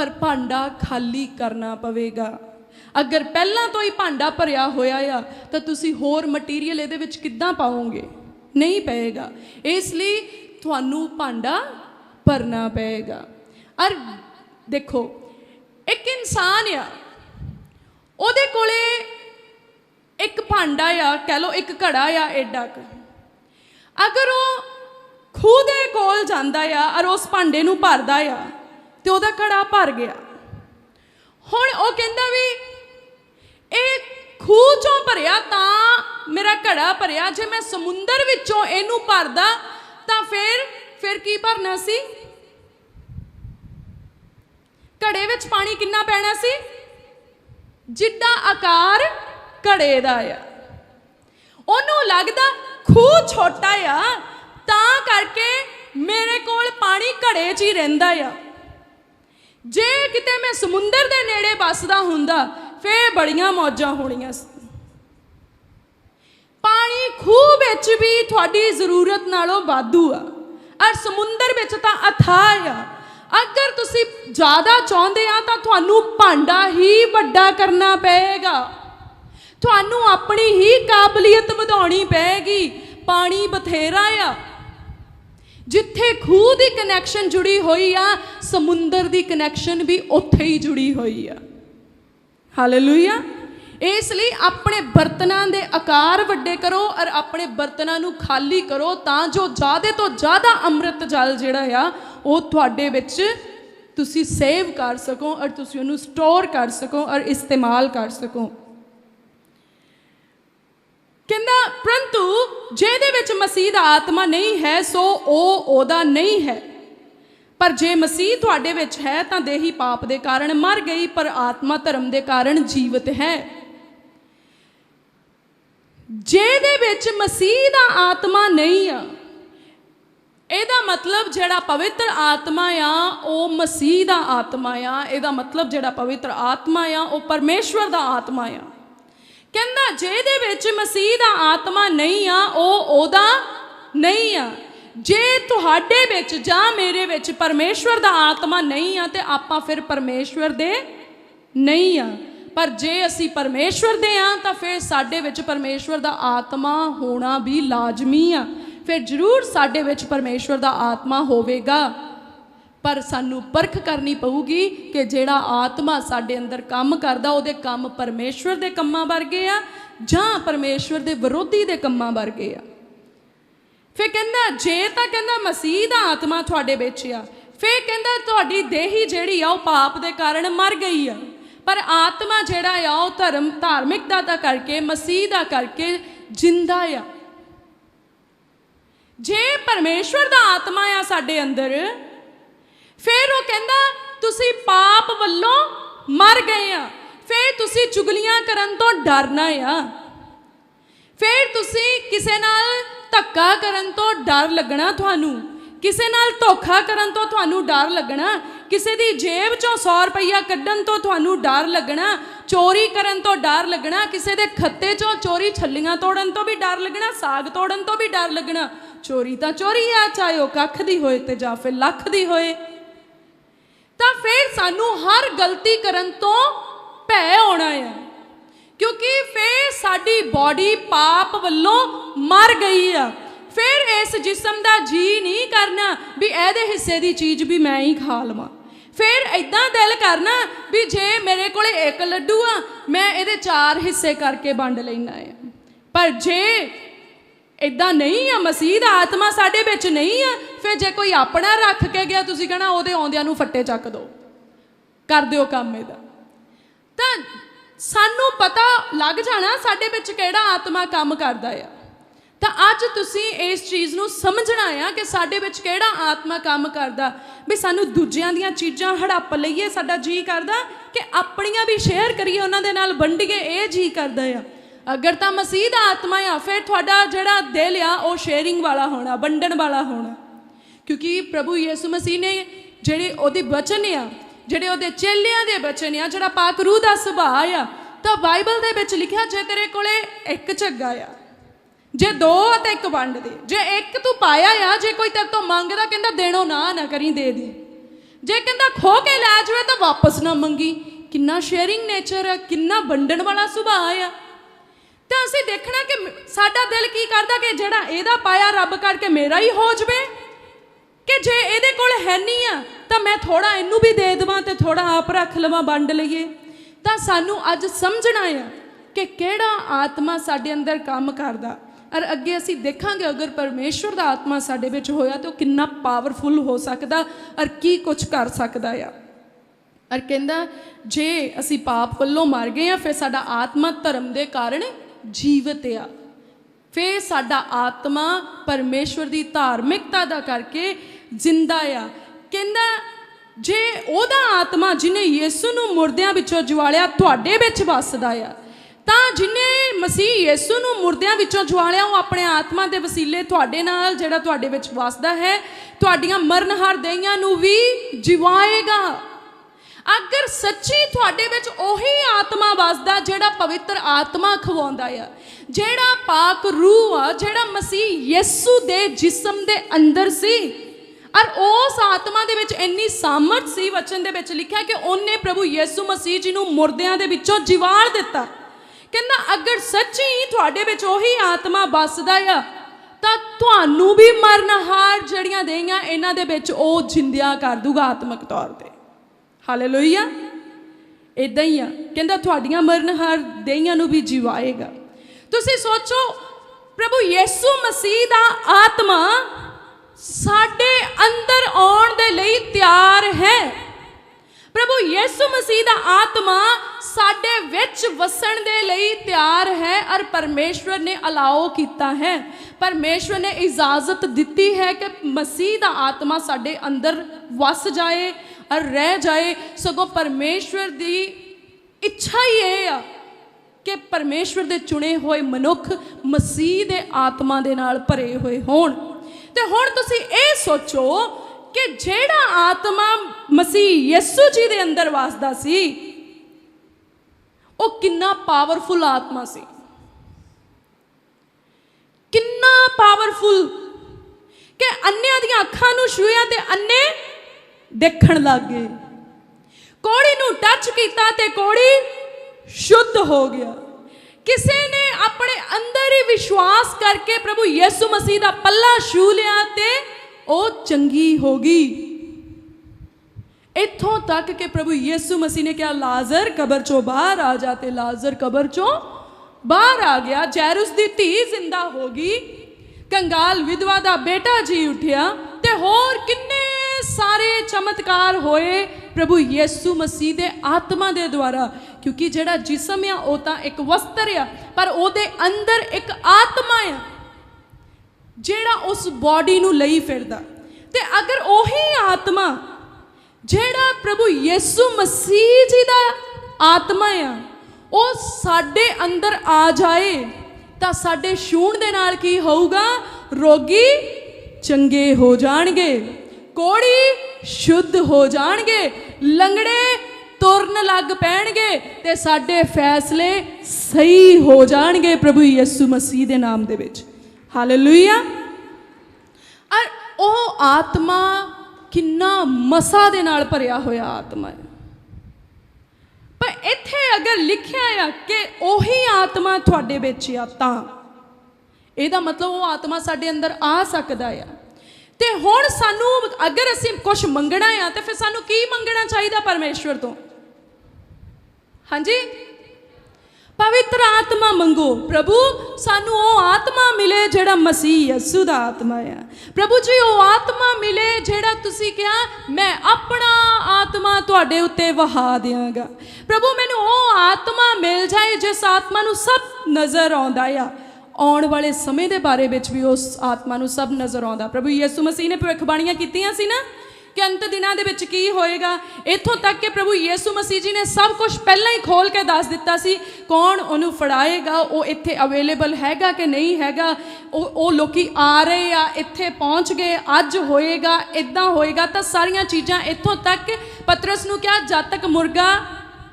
ਪਰ ਭਾਂਡਾ ਖਾਲੀ ਕਰਨਾ ਪਵੇਗਾ। ਅਗਰ ਪਹਿਲਾਂ ਤੋਂ ਹੀ ਭਾਂਡਾ ਭਰਿਆ ਹੋਇਆ ਆ, ਤਾਂ ਤੁਸੀਂ ਹੋਰ ਮਟੀਰੀਅਲ ਇਹਦੇ ਵਿੱਚ ਕਿੱਦਾਂ ਪਾਓਗੇ? ਨਹੀਂ ਪਏਗਾ। ਇਸ ਲਈ ਤੁਹਾਨੂੰ ਭਾਂਡਾ ਭਰਨਾ ਪਏਗਾ। ਔਰ ਦੇਖੋ, ਇੱਕ ਇਨਸਾਨ ਆ, ਉਹਦੇ ਕੋਲੇ ਇੱਕ ਭਾਂਡਾ ਆ, ਕਹਿ ਲਓ ਇੱਕ ਘੜਾ ਆ ਐਡਾ ਕੁ। ਅਗਰ ਉਹ ਖੂਹ ਦੇ ਕੋਲ ਜਾਂਦਾ ਆ ਔਰ ਉਸ ਭਾਂਡੇ ਨੂੰ ਭਰਦਾ ਆ ਤੇ ਉਹਦਾ ਘੜਾ ਭਰ ਗਿਆ। ਹੁਣ ਉਹ ਕਹਿੰਦਾ ਵੀ, ਇਹ ਖੂਹ ਚੋਂ ਭਰਿਆ ਤਾਂ ਮੇਰਾ ਘੜਾ ਭਰਿਆ, ਜੇ ਮੈਂ ਸਮੁੰਦਰ ਵਿੱਚੋਂ ਇਹਨੂੰ ਭਰਦਾ, ਤਾਂ ਫਿਰ ਫਿਰ ਕੀ ਭਰਨਾ ਸੀ? ਘੜੇ ਵਿੱਚ ਪਾਣੀ ਕਿੰਨਾ ਪੈਣਾ ਸੀ? ਜਿੱਡਾ ਆਕਾਰ ਘੜੇ ਦਾ ਆ। ਉਹਨੂੰ ਲੱਗਦਾ ਖੂਹ ਛੋਟਾ ਆ, ਤਾਂ ਕਰਕੇ ਮੇਰੇ ਕੋਲ ਪਾਣੀ ਘੜੇ 'ਚ ਹੀ ਰਹਿੰਦਾ ਆ। ਜੇ ਕਿਤੇ ਮੈਂ ਸਮੁੰਦਰ ਦੇ ਨੇੜੇ ਵੱਸਦਾ ਹੁੰਦਾ, ਫੇਰ ਬੜੀਆਂ ਮੌਜਾਂ ਹੋਣੀਆਂ ਪਾਣੀ ਖੂਹ ਵਿੱਚ ਵੀ ਤੁਹਾਡੀ ਜ਼ਰੂਰਤ ਨਾਲੋਂ ਵਾਧੂ ਆ। ਔਰ ਸਮੁੰਦਰ ਵਿੱਚ ਤਾਂ ਅਥਾਹ ਆ। ਅਗਰ ਤੁਸੀਂ ਜ਼ਿਆਦਾ ਚਾਹੁੰਦੇ ਆ ਤਾਂ ਤੁਹਾਨੂੰ ਭਾਂਡਾ ਹੀ ਵੱਡਾ ਕਰਨਾ ਪਏਗਾ। ਤੁਹਾਨੂੰ ਆਪਣੀ ਹੀ ਕਾਬਲੀਅਤ ਵਧਾਉਣੀ ਪਏਗੀ। ਪਾਣੀ ਬਥੇਰਾ ਆ। ਜਿੱਥੇ ਖੂਹ ਦੀ ਕਨੈਕਸ਼ਨ ਜੁੜੀ ਹੋਈ ਆ, ਸਮੁੰਦਰ ਦੀ ਕਨੈਕਸ਼ਨ ਵੀ ਉੱਥੇ ਹੀ ਜੁੜੀ ਹੋਈ ਆ। ਹਾਲੇਲੂਇਆ ਇਸ ਲਈ ਆਪਣੇ ਬਰਤਨਾਂ ਦੇ ਆਕਾਰ ਵੱਡੇ ਕਰੋ ਔਰ ਆਪਣੇ ਬਰਤਨਾਂ ਨੂੰ ਖਾਲੀ ਕਰੋ ਤਾਂ ਜੋ ਜ਼ਿਆਦਾ ਤੋਂ ਜ਼ਿਆਦਾ ਅੰਮ੍ਰਿਤ ਜਲ ਜਿਹੜਾ ਆ, ਉਹ ਤੁਹਾਡੇ ਵਿੱਚ ਤੁਸੀਂ ਸੇਵ ਕਰ ਸਕੋ ਔਰ ਤੁਸੀਂ ਉਹਨੂੰ ਸਟੋਰ ਕਰ ਸਕੋ ਔਰ ਇਸਤੇਮਾਲ ਕਰ ਸਕੋ। ਕਹਿੰਦਾ, ਪਰੰਤੂ ਜਿਹਦੇ ਵਿੱਚ ਮਸੀਹ ਦਾ ਆਤਮਾ ਨਹੀਂ ਹੈ, ਸੋ ਉਹ ਉਹਦਾ ਨਹੀਂ ਹੈ। ਪਰ ਜੇ ਮਸੀਹ ਤੁਹਾਡੇ ਵਿੱਚ ਹੈ, ਤਾਂ ਦੇਹੀ ਪਾਪ ਦੇ ਕਾਰਨ ਮਰ ਗਈ, ਪਰ ਆਤਮਾ ਧਰਮ ਦੇ ਕਾਰਨ ਜੀਵਤ ਹੈ। ਜਿਹਦੇ ਵਿੱਚ ਮਸੀਹ ਦਾ ਆਤਮਾ ਨਹੀਂ ਆ, ਇਹਦਾ ਮਤਲਬ ਜਿਹੜਾ ਪਵਿੱਤਰ ਆਤਮਾ ਆ, ਉਹ ਮਸੀਹ ਦਾ ਆਤਮਾ ਆ। ਇਹਦਾ ਮਤਲਬ ਜਿਹੜਾ ਪਵਿੱਤਰ ਆਤਮਾ ਆ, ਉਹ ਪਰਮੇਸ਼ਵਰ ਦਾ ਆਤਮਾ ਆ। ਕਹਿੰਦਾ, ਜਿਹਦੇ ਵਿੱਚ ਮਸੀਹ ਦਾ ਆਤਮਾ ਨਹੀਂ ਆ, ਉਹ ਉਹਦਾ ਨਹੀਂ ਆ। ਜੇ ਤੁਹਾਡੇ ਵਿੱਚ ਜਾਂ ਮੇਰੇ ਵਿੱਚ ਪਰਮੇਸ਼ਵਰ ਦਾ ਆਤਮਾ ਨਹੀਂ ਆ, ਤੇ ਆਪਾਂ ਫਿਰ ਪਰਮੇਸ਼ਵਰ ਦੇ ਨਹੀਂ ਆ। ਪਰ ਜੇ ਅਸੀਂ ਪਰਮੇਸ਼ਵਰ ਦੇ ਆ, ਤਾਂ ਫਿਰ ਸਾਡੇ ਵਿੱਚ ਪਰਮੇਸ਼ਵਰ ਦਾ ਆਤਮਾ ਹੋਣਾ ਵੀ ਲਾਜ਼ਮੀ ਆ। ਫਿਰ ਜ਼ਰੂਰ ਸਾਡੇ ਵਿੱਚ ਪਰਮੇਸ਼ਵਰ ਦਾ ਆਤਮਾ ਹੋਵੇਗਾ। ਪਰ ਸਾਨੂੰ ਪਰਖ ਕਰਨੀ ਪਊਗੀ ਕਿ ਜਿਹੜਾ ਆਤਮਾ ਸਾਡੇ ਅੰਦਰ ਕੰਮ ਕਰਦਾ, ਉਹਦੇ ਕੰਮ ਪਰਮੇਸ਼ਵਰ ਦੇ ਕੰਮਾਂ ਵਰਗੇ ਆ ਜਾਂ ਪਰਮੇਸ਼ਵਰ ਦੇ ਵਿਰੋਧੀ ਦੇ ਕੰਮਾਂ ਵਰਗੇ ਆ। ਫਿਰ ਕਹਿੰਦਾ, ਜੇ ਤਾਂ ਕਹਿੰਦਾ ਮਸੀਹ ਦਾ ਆਤਮਾ ਤੁਹਾਡੇ ਵਿੱਚ ਆ, ਫਿਰ ਕਹਿੰਦਾ ਤੁਹਾਡੀ ਦੇਹੀ ਜਿਹੜੀ ਆ, ਉਹ ਪਾਪ ਦੇ ਕਾਰਨ ਮਰ ਗਈ ਆ। ਪਰ ਆਤਮਾ ਜਿਹੜਾ ਆ, ਉਹ ਧਰਮ, ਧਾਰਮਿਕਤਾ ਦਾ ਕਰਕੇ, ਮਸੀਹ ਦਾ ਕਰਕੇ ਜਿੰਦਾ ਆ। ਜੇ ਪਰਮੇਸ਼ਵਰ ਦਾ ਆਤਮਾ ਆ ਸਾਡੇ ਅੰਦਰ ਫਿਰ ਉਹ ਕਹਿੰਦਾ, ਤੁਸੀਂ ਪਾਪ ਵੱਲੋਂ ਮਰ ਗਏ ਆ। ਫਿਰ ਤੁਸੀਂ ਚੁਗਲੀਆਂ ਕਰਨ ਤੋਂ ਡਰਨਾ ਆ। ਫਿਰ ਤੁਸੀਂ ਕਿਸੇ ਨਾਲ ਧੱਕਾ ਕਰਨ ਤੋਂ ਡਰ ਲੱਗਣਾ ਤੁਹਾਨੂੰ। ਕਿਸੇ ਨਾਲ ਧੋਖਾ ਕਰਨ ਤੋਂ ਤੁਹਾਨੂੰ ਡਰ ਲੱਗਣਾ। ਕਿਸੇ ਦੀ ਜੇਬ ਚੋਂ 100 ਰੁਪਈਆ ਕੱਢਣ ਤੋਂ ਤੁਹਾਨੂੰ ਡਰ ਲੱਗਣਾ। ਚੋਰੀ ਕਰਨ ਤੋਂ ਡਰ ਲੱਗਣਾ। ਕਿਸੇ ਦੇ ਖੱਤੇ ਚੋਂ ਚੋਰੀ ਛੱਲੀਆਂ ਤੋੜਨ ਤੋਂ ਵੀ ਡਰ ਲੱਗਣਾ। ਸਾਗ ਤੋੜਨ ਤੋਂ ਵੀ ਡਰ ਲੱਗਣਾ। ਚੋਰੀ ਤਾਂ ਚੋਰੀ ਆ, ਚਾਹੇ ਉਹ ਕੱਖ ਦੀ ਹੋਏ ਤੇ ਜਾਂ ਫਿਰ ਲੱਖ ਦੀ ਹੋਏ। ਤਾਂ ਫਿਰ ਸਾਨੂੰ ਹਰ ਗਲਤੀ ਕਰਨ ਤੋਂ ਭੈ ਆਉਣਾ ਆ। ਕਿਉਂਕਿ ਫਿਰ ਸਾਡੀ ਬਾਡੀ ਪਾਪ ਵੱਲੋਂ ਮਰ ਗਈ ਆ। ਫਿਰ ਇਸ ਜਿਸਮ ਦਾ ਜੀ ਨਹੀਂ ਕਰਨਾ ਵੀ ਇਹਦੇ ਹਿੱਸੇ ਦੀ ਚੀਜ਼ ਵੀ ਮੈਂ ਹੀ ਖਾ ਲਵਾਂ। ਫਿਰ ਐਦਾਂ ਦਿਲ ਕਰਨਾ ਵੀ ਜੇ ਮੇਰੇ ਕੋਲੇ ਇੱਕ ਲੱਡੂ ਆ, ਮੈਂ ਇਹਦੇ ਚਾਰ ਹਿੱਸੇ ਕਰਕੇ ਵੰਡ ਲੈਣਾ ਹੈ ਪਰ ਜੇ ਇਦਾਂ ਨਹੀਂ ਆ, ਮਸੀਹ ਦਾ ਆਤਮਾ ਸਾਡੇ ਵਿੱਚ ਨਹੀਂ ਆ, ਫਿਰ ਜੇ ਕੋਈ ਆਪਣਾ ਰੱਖ ਕੇ ਗਿਆ, ਤੁਸੀਂ ਕਹਣਾ ਉਹਦੇ ਆਉਂਦਿਆਂ ਨੂੰ ਫੱਟੇ ਚੱਕ ਦਿਓ ਕਰ ਦਿਓ ਕੰਮ ਇਹਦਾ। ਤਾਂ ਸਾਨੂੰ ਪਤਾ ਲੱਗ ਜਾਣਾ ਸਾਡੇ ਵਿੱਚ ਕਿਹੜਾ ਆਤਮਾ ਕੰਮ ਕਰਦਾ ਆ। ਤਾਂ ਅੱਜ ਤੁਸੀਂ ਇਸ ਚੀਜ਼ ਨੂੰ ਸਮਝਣਾ ਆ ਕਿ ਸਾਡੇ ਵਿੱਚ ਕਿਹੜਾ ਆਤਮਾ ਕੰਮ ਕਰਦਾ। ਵੀ ਸਾਨੂੰ ਦੂਜਿਆਂ ਦੀਆਂ ਚੀਜ਼ਾਂ ਹੜੱਪ ਲਈਏ, ਸਾਡਾ ਜੀ ਕਰਦਾ ਕਿ ਆਪਣੀਆਂ ਵੀ ਸ਼ੇਅਰ ਕਰੀਏ, ਉਹਨਾਂ ਦੇ ਨਾਲ ਵੰਡੀਏ, ਇਹ ਜੀ ਕਰਦਾ ਆ। ਅਗਰ ਤਾਂ ਮਸੀਹ ਦਾ ਆਤਮਾ ਆ, ਫਿਰ ਤੁਹਾਡਾ ਜਿਹੜਾ ਦਿਲ ਆ, ਉਹ ਸ਼ੇਅਰਿੰਗ ਵਾਲਾ ਹੋਣਾ, ਵੰਡਣ ਵਾਲਾ ਹੋਣਾ। ਕਿਉਂਕਿ ਪ੍ਰਭੂ ਯਿਸੂ ਮਸੀਹ ਨੇ ਜਿਹੜੇ ਉਹਦੇ ਬਚਨ ਆ, ਜਿਹੜੇ ਉਹਦੇ ਚੇਲਿਆਂ ਦੇ ਬਚਨ ਆ, ਜਿਹੜਾ ਪਾਕ ਰੂਹ ਦਾ ਸੁਭਾਅ ਆ, ਤਾਂ ਬਾਈਬਲ ਦੇ ਵਿੱਚ ਲਿਖਿਆ, ਜੇ ਤੇਰੇ ਕੋਲੇ ਇੱਕ ਝੱਗਾ ਆ, ਜੇ ਦੋ ਆ ਤਾਂ ਇੱਕ ਵੰਡ ਦੇ। ਜੇ ਇੱਕ ਤੂੰ ਪਾਇਆ ਆ, ਜੇ ਕੋਈ ਤੇਰੇ ਤੋਂ ਮੰਗਦਾ, ਕਹਿੰਦਾ ਦੇਣੋ ਨਾ ਨਾ ਕਰੀ, ਦੇ ਦੇ। ਜੇ ਕਹਿੰਦਾ ਖੋ ਕੇ ਲੈ ਜਾਵੇ, ਤਾਂ ਵਾਪਸ ਨਾ ਮੰਗੀ। ਕਿੰਨਾ ਸ਼ੇਅਰਿੰਗ ਨੇਚਰ ਆ, ਕਿੰਨਾ ਵੰਡਣ ਵਾਲਾ ਸੁਭਾਅ ਆ। ਤਾਂ ਅਸੀਂ ਦੇਖਣਾ ਕਿ ਸਾਡਾ ਦਿਲ ਕੀ ਕਰਦਾ ਕਿ ਜਿਹੜਾ ਇਹਦਾ ਪਾਇਆ ਰੱਬ ਕਰਕੇ ਮੇਰਾ ਹੀ ਹੋ ਜਵੇ? ਕਿ ਜੇ ਇਹਦੇ ਕੋਲ ਹੈ ਨਹੀਂ ਆ, ਤਾਂ ਮੈਂ ਥੋੜਾ ਇਹਨੂੰ ਵੀ ਦੇ ਦੇਵਾਂ ਤੇ ਥੋੜਾ ਆਪ ਰੱਖ ਲਵਾਂ, ਵੰਡ ਲਈਏ। ਤਾਂ ਸਾਨੂੰ ਅੱਜ ਸਮਝਣਾ ਆ ਕਿ ਕਿਹੜਾ ਆਤਮਾ ਸਾਡੇ ਅੰਦਰ ਕੰਮ ਕਰਦਾ। ਔਰ ਅੱਗੇ ਅਸੀਂ ਦੇਖਾਂਗੇ ਅਗਰ ਪਰਮੇਸ਼ਵਰ ਦਾ ਆਤਮਾ ਸਾਡੇ ਵਿੱਚ ਹੋਇਆ ਤਾਂ ਉਹ ਕਿੰਨਾ ਪਾਵਰਫੁਲ ਹੋ ਸਕਦਾ ਔਰ ਕੀ ਕੁਝ ਕਰ ਸਕਦਾ ਆ। ਔਰ ਕਹਿੰਦਾ, ਜੇ ਅਸੀਂ ਪਾਪ ਵੱਲੋਂ ਮਰ ਗਏ ਆ, ਫਿਰ ਸਾਡਾ ਆਤਮਾ ਧਰਮ ਦੇ ਕਾਰਨ ਜੀਵਤ ਆ। ਫਿਰ ਸਾਡਾ ਆਤਮਾ ਪਰਮੇਸ਼ਵਰ ਦੀ ਧਾਰਮਿਕਤਾ ਦਾ ਕਰਕੇ ਜਿੰਦਾ ਆ। ਕਹਿੰਦਾ, ਜੇ ਉਹਦਾ ਆਤਮਾ ਜਿਹਨੇ ਯੀਸੂ ਨੂੰ ਮੁਰਦਿਆਂ ਵਿੱਚੋਂ ਜਵਾਲਿਆ ਤੁਹਾਡੇ ਵਿੱਚ ਵੱਸਦਾ ਆ, ਤਾਂ ਜਿਹਨੇ ਮਸੀਹ ਯੀਸੂ ਨੂੰ ਮੁਰਦਿਆਂ ਵਿੱਚੋਂ ਜਵਾਲਿਆ ਉਹ ਆਪਣੇ ਆਤਮਾ ਦੇ ਵਸੀਲੇ ਤੁਹਾਡੇ ਨਾਲ ਜਿਹੜਾ ਤੁਹਾਡੇ ਵਿੱਚ ਵੱਸਦਾ ਹੈ, ਤੁਹਾਡੀਆਂ ਮਰਨਹਾਰ ਦੇਹੀਆਂ ਨੂੰ ਵੀ ਜਿਵਾਏਗਾ। ਅਗਰ ਸੱਚੀ ਤੁਹਾਡੇ ਵਿੱਚ ਉਹੀ ਆਤਮਾ ਵਸਦਾ ਜਿਹੜਾ ਪਵਿੱਤਰ ਆਤਮਾ ਖਵਾਉਂਦਾ ਆ, ਜਿਹੜਾ ਪਾਕ ਰੂਹ ਆ, ਜਿਹੜਾ ਮਸੀਹ ਯਿਸੂ ਦੇ ਜਿਸਮ ਦੇ ਅੰਦਰ ਸੀ, ਔਰ ਉਸ ਆਤਮਾ ਦੇ ਵਿੱਚ ਇੰਨੀ ਸਾਮਰਥ ਸੀ, ਵਚਨ ਦੇ ਵਿੱਚ ਲਿਖਿਆ ਕਿ ਉਹਨੇ ਪ੍ਰਭੂ ਯਿਸੂ ਮਸੀਹ ਜੀ ਨੂੰ ਮੁਰਦਿਆਂ ਦੇ ਵਿੱਚੋਂ ਜਿਵਾਲ ਦਿੱਤਾ। ਕਹਿੰਦਾ, ਅਗਰ ਸੱਚੀ ਤੁਹਾਡੇ ਵਿੱਚ ਉਹੀ ਆਤਮਾ ਵਸਦਾ ਆ, ਤਾਂ ਤੁਹਾਨੂੰ ਵੀ ਮਰਨਹਾਰ ਜਿਹੜੀਆਂ ਦੇਈਆਂ, ਇਹਨਾਂ ਦੇ ਵਿੱਚ ਉਹ ਜਿੰਦਿਆ ਕਰ ਦੂਗਾ ਆਤਮਿਕ ਤੌਰ ਤੇ। ਹਾਲੇਲੂਇਆ ਇਦਾਂ ਹੀ ਆ। ਕਹਿੰਦਾ, ਤੁਹਾਡੀਆਂ ਮਰਨਹਾਰ ਦੇਈਆਂ ਨੂੰ ਵੀ ਜਿਵਾਏਗਾ। ਤੁਸੀਂ ਸੋਚੋ, ਪ੍ਰਭੂ ਯਿਸੂ ਮਸੀਹ ਦਾ ਆਤਮਾ ਸਾਡੇ ਅੰਦਰ ਆਉਣ ਦੇ ਲਈ ਤਿਆਰ ਹੈ। ਪ੍ਰਭੂ ਯਿਸੂ ਮਸੀਹ ਦਾ ਆਤਮਾ ਸਾਡੇ ਵਿੱਚ ਵਸਣ ਦੇ ਲਈ ਤਿਆਰ ਹੈ ਔਰ ਪਰਮੇਸ਼ਵਰ ਨੇ ਅਲਾਓ ਕੀਤਾ ਹੈ। ਪਰਮੇਸ਼ਵਰ ਨੇ ਇਜਾਜ਼ਤ ਦਿੱਤੀ ਹੈ ਕਿ ਮਸੀਹ ਦਾ ਆਤਮਾ ਸਾਡੇ ਅੰਦਰ ਵਸ ਜਾਏ ਔਰ ਰਹਿ ਜਾਏ, ਸਗੋਂ ਪਰਮੇਸ਼ਵਰ ਦੀ ਇੱਛਾ ਹੀ ਇਹ ਆ ਕਿ ਪਰਮੇਸ਼ਵਰ ਦੇ ਚੁਣੇ ਹੋਏ ਮਨੁੱਖ ਮਸੀਹ ਦੇ ਆਤਮਾ ਦੇ ਨਾਲ ਭਰੇ ਹੋਏ ਹੋਣ। ਤੇ ਹੁਣ ਤੁਸੀਂ ਇਹ ਸੋਚੋ ਕਿ ਜਿਹੜਾ ਆਤਮਾ ਮਸੀਹ ਯਿਸੂ ਜੀ ਦੇ ਅੰਦਰ ਵਸਦਾ ਸੀ, ਉਹ ਕਿੰਨਾ ਪਾਵਰਫੁਲ ਆਤਮਾ ਸੀ। ਕਿੰਨਾ ਪਾਵਰਫੁਲ ਕਿ ਅੰਨਿਆਂ ਦੀਆਂ ਅੱਖਾਂ ਨੂੰ ਛੂਇਆ ਤੇ ਅੰਨੇ ਦੇਖਣ ਲੱਗ ਗਏ। ਕੋੜੀ ਨੂੰ ਟੱਚ ਕੀਤਾ ਤੇ ਕੋੜੀ ਸ਼ੁੱਧ ਹੋ ਗਿਆ। ਕਿਸੇ ਨੇ ਆਪਣੇ ਅੰਦਰ ਹੀ ਵਿਸ਼ਵਾਸ ਕਰਕੇ ਪ੍ਰਭੂ ਯਿਸੂ ਮਸੀਹ ਦਾ ਪੱਲਾ ਛੂ ਲਿਆ ਤੇ ਉਹ ਚੰਗੀ ਹੋ ਗਈ। ਇੱਥੋਂ ਤੱਕ ਕਿ ਪ੍ਰਭੂ ਯਿਸੂ ਮਸੀਹ ਨੇ ਕਿਹਾ, ਲਾਜ਼ਰ ਕਬਰ ਚੋਂ ਬਾਹਰ ਆ ਜਾ ਤੇ ਲਾਜ਼ਰ ਕਬਰ ਚੋਂ ਬਾਹਰ ਆ ਗਿਆ। ਜੈਰੂਸ ਦੀ ਧੀ ਜ਼ਿੰਦਾ ਹੋ ਗਈ। ਕੰਗਾਲ ਵਿਧਵਾ ਦਾ ਬੇਟਾ ਜੀ ਉਠਿਆ ਤੇ ਹੋਰ ਕਿੰਨੇ ਸਾਰੇ ਚਮਤਕਾਰ ਹੋਏ ਪ੍ਰਭੂ ਯਿਸੂ ਮਸੀਹ ਦੇ ਆਤਮਾ ਦੇ ਦੁਆਰਾ, ਕਿਉਂਕਿ ਜਿਹੜਾ ਜਿਸਮ ਆ, ਉਹ ਤਾਂ ਇੱਕ ਵਸਤਰ ਆ, ਪਰ ਉਹਦੇ ਅੰਦਰ ਇੱਕ ਆਤਮਾ ਆ, ਜਿਹੜਾ ਉਸ ਬਾਡੀ ਨੂੰ ਲਈ ਫਿਰਦਾ। ਤੇ ਅਗਰ ਉਹੀ ਆਤਮਾ, ਜਿਹੜਾ ਪ੍ਰਭੂ ਯਿਸੂ ਮਸੀਹ ਜੀ ਦਾ ਆਤਮਾ ਆ, ਉਹ ਸਾਡੇ ਅੰਦਰ ਆ ਜਾਏ, ਤਾਂ ਸਾਡੇ ਛੂਣ ਦੇ ਨਾਲ ਕੀ ਹੋਊਗਾ? ਰੋਗੀ ਚੰਗੇ ਹੋ ਜਾਣਗੇ। ਕੋੜੀ ਸ਼ੁੱਧ ਹੋ ਜਾਣਗੇ, ਲੰਗੜੇ ਤੁਰਨ ਲੱਗ ਪੈਣਗੇ ਤੇ ਸਾਡੇ ਫੈਸਲੇ ਸਹੀ ਹੋ ਜਾਣਗੇ ਪ੍ਰਭੂ ਯਿਸੂ ਮਸੀਹ ਦੇ ਨਾਮ ਦੇ ਵਿੱਚ। ਹਾਲੇਲੂਇਆ ਔਰ ਉਹ ਆਤਮਾ ਕਿੰਨਾ ਮਸਾ ਦੇ ਨਾਲ ਭਰਿਆ ਹੋਇਆ ਆਤਮਾ ਹੈ। ਪਰ ਇੱਥੇ ਅਗਰ ਲਿਖਿਆ ਆ ਕਿ ਉਹੀ ਆਤਮਾ ਤੁਹਾਡੇ ਵਿੱਚ ਆ ਤਾਂ ਇਹਦਾ ਮਤਲਬ ਉਹ ਆਤਮਾ ਸਾਡੇ ਅੰਦਰ ਆ ਸਕਦਾ ਆ। ਤੇ ਹੁਣ ਸਾਨੂੰ ਅਗਰ ਅਸੀਂ ਕੁਝ ਮੰਗਣਾ ਆ, ਤੇ ਫਿਰ ਸਾਨੂੰ ਕੀ ਮੰਗਣਾ ਚਾਹੀਦਾ ਪਰਮੇਸ਼ਵਰ ਤੋਂ? ਹਾਂਜੀ? ਪਵਿੱਤਰ ਆਤਮਾ ਮੰਗੋ। ਪ੍ਰਭੂ, ਸਾਨੂੰ ਉਹ ਆਤਮਾ ਮਿਲੇ ਜਿਹੜਾ ਮਸੀਹ ਯਸੂ ਦਾ ਆਤਮਾ ਆ। ਪ੍ਰਭੂ ਜੀ, ਉਹ ਆਤਮਾ ਮਿਲੇ ਜਿਹੜਾ ਤੁਸੀਂ ਕਿਹਾ, ਮੈਂ ਆਪਣਾ ਆਤਮਾ ਤੁਹਾਡੇ ਉੱਤੇ ਵਹਾ ਦਿਆਂਗਾ। ਪ੍ਰਭੂ, ਮੈਨੂੰ ਉਹ ਆਤਮਾ ਮਿਲ ਜਾਏ, ਜਿਸ ਆਤਮਾ ਨੂੰ ਸਭ ਨਜ਼ਰ ਆਉਂਦਾ ਆ। ਆਉਣ ਵਾਲੇ ਸਮੇਂ ਦੇ ਬਾਰੇ ਵਿੱਚ ਵੀ ਉਸ ਆਤਮਾ ਨੂੰ ਸਭ ਨਜ਼ਰ ਆਉਂਦਾ। ਪ੍ਰਭੂ ਯਿਸੂ ਮਸੀਹ ਨੇ ਭਵਿੱਖਬਾਣੀਆਂ ਕੀਤੀਆਂ ਸੀ ਨਾ, ਕਿ ਅੰਤ ਦਿਨਾਂ ਦੇ ਵਿੱਚ ਕੀ ਹੋਏਗਾ? ਇੱਥੋਂ ਤੱਕ ਕਿ ਪ੍ਰਭੂ ਯਿਸੂ ਮਸੀਹ ਜੀ ਨੇ ਸਭ ਕੁਝ ਪਹਿਲਾਂ ਹੀ ਖੋਲ ਕੇ ਦੱਸ ਦਿੱਤਾ ਸੀ, ਕੌਣ ਉਹਨੂੰ ਫੜਾਏਗਾ, ਉਹ ਇੱਥੇ ਅਵੇਲੇਬਲ ਹੈਗਾ ਕਿ ਨਹੀਂ ਹੈਗਾ? ਉਹ ਉਹ ਲੋਕੀ ਆ ਰਹੇ ਆ, ਇੱਥੇ ਪਹੁੰਚ ਗਏ, ਅੱਜ ਹੋਏਗਾ ਇਦਾਂ ਹੋਏਗਾ, ਤਾਂ ਸਾਰੀਆਂ ਚੀਜ਼ਾਂ ਇੱਥੋਂ ਤੱਕ ਪਤਰਸ ਨੂੰ ਕਿਹਾ, ਜਦ ਤੱਕ ਮੁਰਗਾ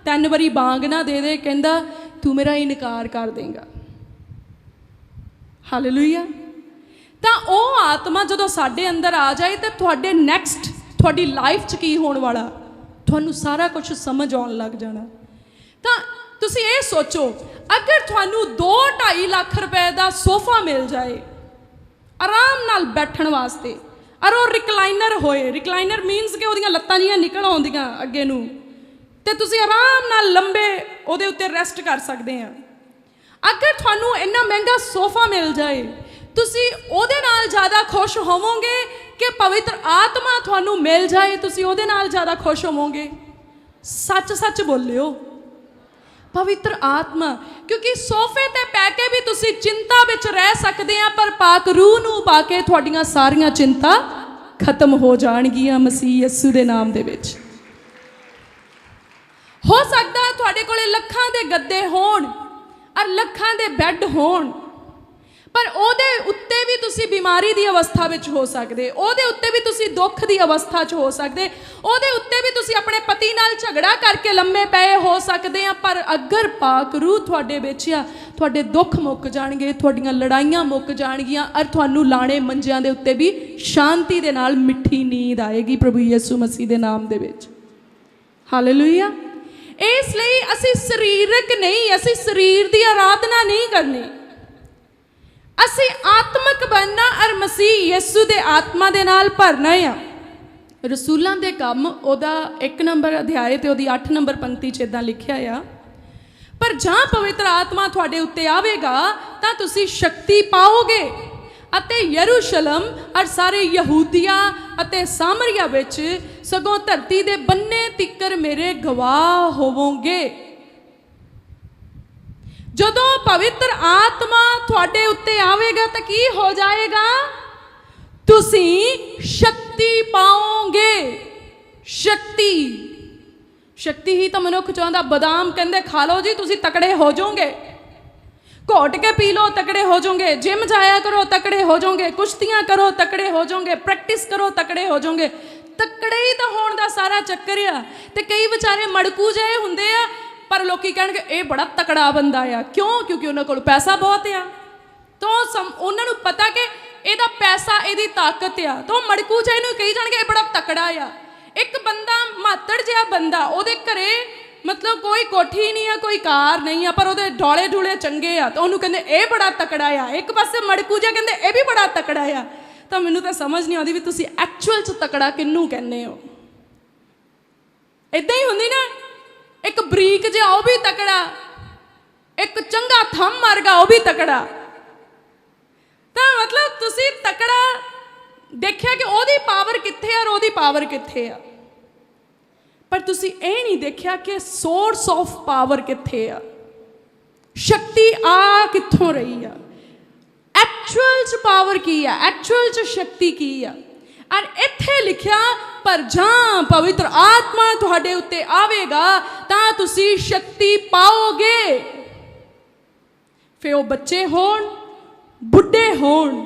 ਤਿੰਨ ਵਾਰੀ ਬਾਂਗ ਨਾ ਦੇ ਦੇ, ਕਹਿੰਦਾ, ਤੂੰ ਮੇਰਾ ਇਨਕਾਰ ਕਰ ਦੇਂਗਾ। ਹਾਲੇਲੂਇਆ ਤਾਂ ਉਹ ਆਤਮਾ ਜਦੋਂ ਸਾਡੇ ਅੰਦਰ ਆ ਜਾਏ ਤਾਂ ਤੁਹਾਡੇ ਨੈਕਸਟ ਤੁਹਾਡੀ ਲਾਈਫ 'ਚ ਕੀ ਹੋਣ ਵਾਲਾ? ਤੁਹਾਨੂੰ ਸਾਰਾ ਕੁਝ ਸਮਝ ਆਉਣ ਲੱਗ ਜਾਣਾ। ਤਾਂ ਤੁਸੀਂ ਇਹ ਸੋਚੋ, ਅਗਰ ਤੁਹਾਨੂੰ 2.5 ਲੱਖ ਰੁਪਏ ਦਾ ਸੋਫਾ ਮਿਲ ਜਾਏ, ਆਰਾਮ ਨਾਲ ਬੈਠਣ ਵਾਸਤੇ, ਔਰ ਉਹ ਰਿਕਲਾਈਨਰ ਹੋਏ ਰਿਕਲਾਈਨਰ ਮੀਨਸ ਕਿ ਉਹਦੀਆਂ ਲੱਤਾਂ ਜੀਆਂ ਨਿਕਲ ਆਉਂਦੀਆਂ ਅੱਗੇ ਨੂੰ, ਤੇ ਤੁਸੀਂ ਆਰਾਮ ਨਾਲ ਲੰਬੇ ਉਹਦੇ ਉੱਤੇ ਰੈਸਟ ਕਰ ਸਕਦੇ ਆ। ਅਗਰ ਤੁਹਾਨੂੰ ਇੰਨਾ ਮਹਿੰਗਾ ਸੋਫਾ ਮਿਲ ਜਾਏ, ਤੁਸੀਂ ਉਹਦੇ ਨਾਲ ਜ਼ਿਆਦਾ ਖੁਸ਼ ਹੋਵੋਗੇ ਕਿ ਪਵਿੱਤਰ ਆਤਮਾ ਤੁਹਾਨੂੰ ਮਿਲ ਜਾਏ, ਤੁਸੀਂ ਉਹਦੇ ਨਾਲ ਜ਼ਿਆਦਾ ਖੁਸ਼ ਹੋਵੋਗੇ? ਸੱਚ ਸੱਚ ਬੋਲਿਓ। ਪਵਿੱਤਰ ਆਤਮਾ, ਕਿਉਂਕਿ ਸੋਫੇ ਤੇ ਪੈ ਕੇ ਵੀ ਤੁਸੀਂ ਚਿੰਤਾ ਵਿੱਚ ਰਹਿ ਸਕਦੇ ਆ, ਪਰ ਪਾਕ ਰੂਹ ਨੂੰ ਪਾ ਕੇ ਤੁਹਾਡੀਆਂ ਸਾਰੀਆਂ ਚਿੰਤਾ ਖਤਮ ਹੋ ਜਾਣਗੀਆਂ ਮਸੀਹ ਯਿਸੂ ਦੇ ਨਾਮ ਦੇ ਵਿੱਚ। ਹੋ ਸਕਦਾ ਤੁਹਾਡੇ ਕੋਲੇ ਲੱਖਾਂ ਦੇ ਗੱਦੇ ਹੋਣ ਔਰ ਲੱਖਾਂ ਦੇ ਬੈੱਡ ਹੋਣ। ਪਰ ਉਹਦੇ ਉੱਤੇ ਵੀ ਤੁਸੀਂ ਬਿਮਾਰੀ ਦੀ ਅਵਸਥਾ ਵਿੱਚ ਹੋ ਸਕਦੇ। ਉਹਦੇ ਉੱਤੇ ਵੀ ਤੁਸੀਂ ਦੁੱਖ ਦੀ ਅਵਸਥਾ 'ਚ ਹੋ ਸਕਦੇ। ਉਹਦੇ ਉੱਤੇ ਵੀ ਤੁਸੀਂ ਆਪਣੇ ਪਤੀ ਨਾਲ ਝਗੜਾ ਕਰਕੇ ਲੰਮੇ ਪਏ ਹੋ ਸਕਦੇ ਆ, ਪਰ ਅਗਰ ਪਾਕ ਰੂਹ ਤੁਹਾਡੇ ਵਿੱਚ ਆ, ਤੁਹਾਡੇ ਦੁੱਖ ਮੁੱਕ ਜਾਣਗੇ, ਤੁਹਾਡੀਆਂ ਲੜਾਈਆਂ ਮੁੱਕ ਜਾਣਗੀਆਂ ਔਰ ਤੁਹਾਨੂੰ ਲਾਣੇ ਮੰਜਿਆਂ ਦੇ ਉੱਤੇ ਵੀ ਸ਼ਾਂਤੀ ਦੇ ਨਾਲ ਮਿੱਠੀ ਨੀਂਦ ਆਏਗੀ ਪ੍ਰਭੂ ਯਿਸੂ ਮਸੀਹ ਦੇ ਨਾਮ ਦੇ ਵਿੱਚ। ਹਾਲੇਲੂਇਆ ਇਸ ਲਈ ਅਸੀਂ ਸਰੀਰਕ ਨਹੀਂ, ਅਸੀਂ ਸਰੀਰ ਦੀ ਆਰਾਧਨਾ ਨਹੀਂ ਕਰਨੀ। ਅਸੀਂ ਆਤਮਿਕ ਬਣਨਾ ਔਰ ਮਸੀਹ ਯਿਸੂ ਦੇ ਆਤਮਾ ਦੇ ਨਾਲ ਭਰਨਾ ਆ। ਰਸੂਲਾਂ ਦੇ ਕੰਮ, ਉਹਦਾ 1 ਨੰਬਰ ਅਧਿਆਏ ਤੇ ਉਹਦੀ 8 ਨੰਬਰ ਪੰਕਤੀ 'ਚ ਇਦਾਂ ਲਿਖਿਆ ਆ। ਪਰ ਜਾਂ ਪਵਿੱਤਰ ਆਤਮਾ ਤੁਹਾਡੇ ਉੱਤੇ ਆਵੇਗਾ, ਤਾਂ ਤੁਸੀਂ ਸ਼ਕਤੀ ਪਾਓਗੇ। ਅਤੇ ਯਰੂਸ਼ਲਮ ਔਰ ਸਾਰੇ ਯਹੂਦੀਆ ਅਤੇ ਸਾਮਰੀਆ ਵਿੱਚ ਸਗੋਂ ਧਰਤੀ ਦੇ ਬੰਨੇ ਤਿੱਕਰ ਮੇਰੇ ਗਵਾਹ ਹੋਵੋਗੇ। ਜਦੋਂ ਪਵਿੱਤਰ ਆਤਮਾ ਤੁਹਾਡੇ ਉੱਤੇ ਆਵੇਗਾ ਤਾਂ ਕੀ ਹੋ ਜਾਏਗਾ? ਤੁਸੀਂ ਸ਼ਕਤੀ ਪਾਓਗੇ। ਸ਼ਕਤੀ। ਸ਼ਕਤੀ ਹੀ ਤਾਂ ਮਨੁੱਖ ਚਾਹੁੰਦਾ ਬਦਾਮ ਕਹਿੰਦੇ, ਖਾ ਲਓ ਜੀ, ਤੁਸੀਂ ਤਕੜੇ ਹੋ ਜਾਓਗੇ। ਘੋਟ ਕੇ ਪੀ ਲਓ, ਤਕੜੇ ਹੋ ਜਾਓਗੇ। ਜਿਮ ਜਾਇਆ ਕਰੋ, ਤਕੜੇ ਹੋ ਜਾਓਗੇ। ਕੁਸ਼ਤੀਆਂ ਕਰੋ, ਤਕੜੇ ਹੋ ਜਾਓਗੇ। ਪ੍ਰੈਕਟਿਸ ਕਰੋ, ਤਕੜੇ ਹੋ ਜਾਓਗੇ। ਤਕੜੇ ਹੀ ਤਾਂ ਹੋਣ ਦਾ ਸਾਰਾ ਚੱਕਰ ਆ। ਤੇ ਕਈ ਵਿਚਾਰੇ ਮੜਕੂ ਜਿਹੇ ਹੁੰਦੇ ਆ, ਪਰ ਲੋਕੀ ਕਹਿਣਗੇ, ਇਹ ਬੜਾ ਤਕੜਾ ਬੰਦਾ ਆ। ਕਿਉਂ? ਕਿਉਂਕਿ ਉਹਨਾਂ ਕੋਲ ਪੈਸਾ ਬਹੁਤ ਆ। ਤਾਂ ਉਹਨਾਂ ਨੂੰ ਪਤਾ ਕਿ ਇਹਦਾ ਪੈਸਾ, ਇਹਦੀ ਤਾਕਤ ਆ। ਤਾਂ ਉਹ ਮੜਕੂ ਜਿਹੇ ਨੂੰ ਕਹੀ ਜਾਣਗੇ, ਇਹ ਬੜਾ ਤਕੜਾ ਆ। ਇੱਕ ਬੰਦਾ ਮਾਤੜ ਜਿਹਾ ਬੰਦਾ, ਉਹਦੇ ਘਰੇ ਮਤਲਬ ਕੋਈ ਕੋਠੀ ਨਹੀਂ ਆ, ਕੋਈ ਕਾਰ ਨਹੀਂ ਆ, ਪਰ ਉਹਦੇ ਡੋਲੇ ਢੂਲੇ ਚੰਗੇ ਆ। ਤਾਂ ਉਹਨੂੰ ਕਹਿੰਦੇ, ਇਹ ਬੜਾ ਤਕੜਾ ਆ। ਇੱਕ ਪਾਸੇ ਮੜਕੂ ਜਿਹਾ ਕਹਿੰਦੇ, ਇਹ ਵੀ ਬੜਾ ਤਕੜਾ ਆ। ਤਾਂ ਮੈਨੂੰ ਤਾਂ ਸਮਝ ਨਹੀਂ ਆਉਂਦੀ ਵੀ ਤੁਸੀਂ ਐਕਚੁਅਲ ਚ ਤਕੜਾ ਕਿੰਨੂੰ ਕਹਿੰਦੇ ਹੋ। ਇਦਾਂ ਹੀ ਹੁੰਦੀ ਨਾ, ਇੱਕ ਬਰੀਕ ਜਿਹਾ ਉਹ ਵੀ ਤਕੜਾ, ਇੱਕ ਚੰਗਾ ਥੰਮ ਵਰਗਾ ਉਹ ਵੀ ਤਕੜਾ। ਤਾਂ ਮਤਲਬ ਤੁਸੀਂ ਤਕੜਾ ਦੇਖਿਆ ਕਿ ਉਹਦੀ ਪਾਵਰ ਕਿੱਥੇ ਆ ਔਰ ਉਹਦੀ ਪਾਵਰ ਕਿੱਥੇ ਆ? ਪਰ ਤੁਸੀਂ ਇਹ ਨਹੀਂ ਦੇਖਿਆ ਕਿ ਸੋਰਸ ਆਫ ਪਾਵਰ ਕਿੱਥੇ ਆ? ਸ਼ਕਤੀ ਆ ਕਿੱਥੋਂ ਰਹੀ ਆ? ਐਕਚੁਅਲ ਚ ਪਾਵਰ ਕੀ ਆ? ਐਕਚੁਅਲ ਚ ਸ਼ਕਤੀ ਕੀ ਆ? ਔਰ ਇੱਥੇ ਲਿਖਿਆ, ਪਰ ਜਾਂ ਪਵਿੱਤਰ ਆਤਮਾ ਤੁਹਾਡੇ ਉੱਤੇ ਆਵੇਗਾ, ਤਾਂ ਤੁਸੀਂ ਸ਼ਕਤੀ ਪਾਓਗੇ। ਫੇ ਉਹ ਬੱਚੇ ਹੋਣ, ਬੁੱਢੇ ਹੋਣ।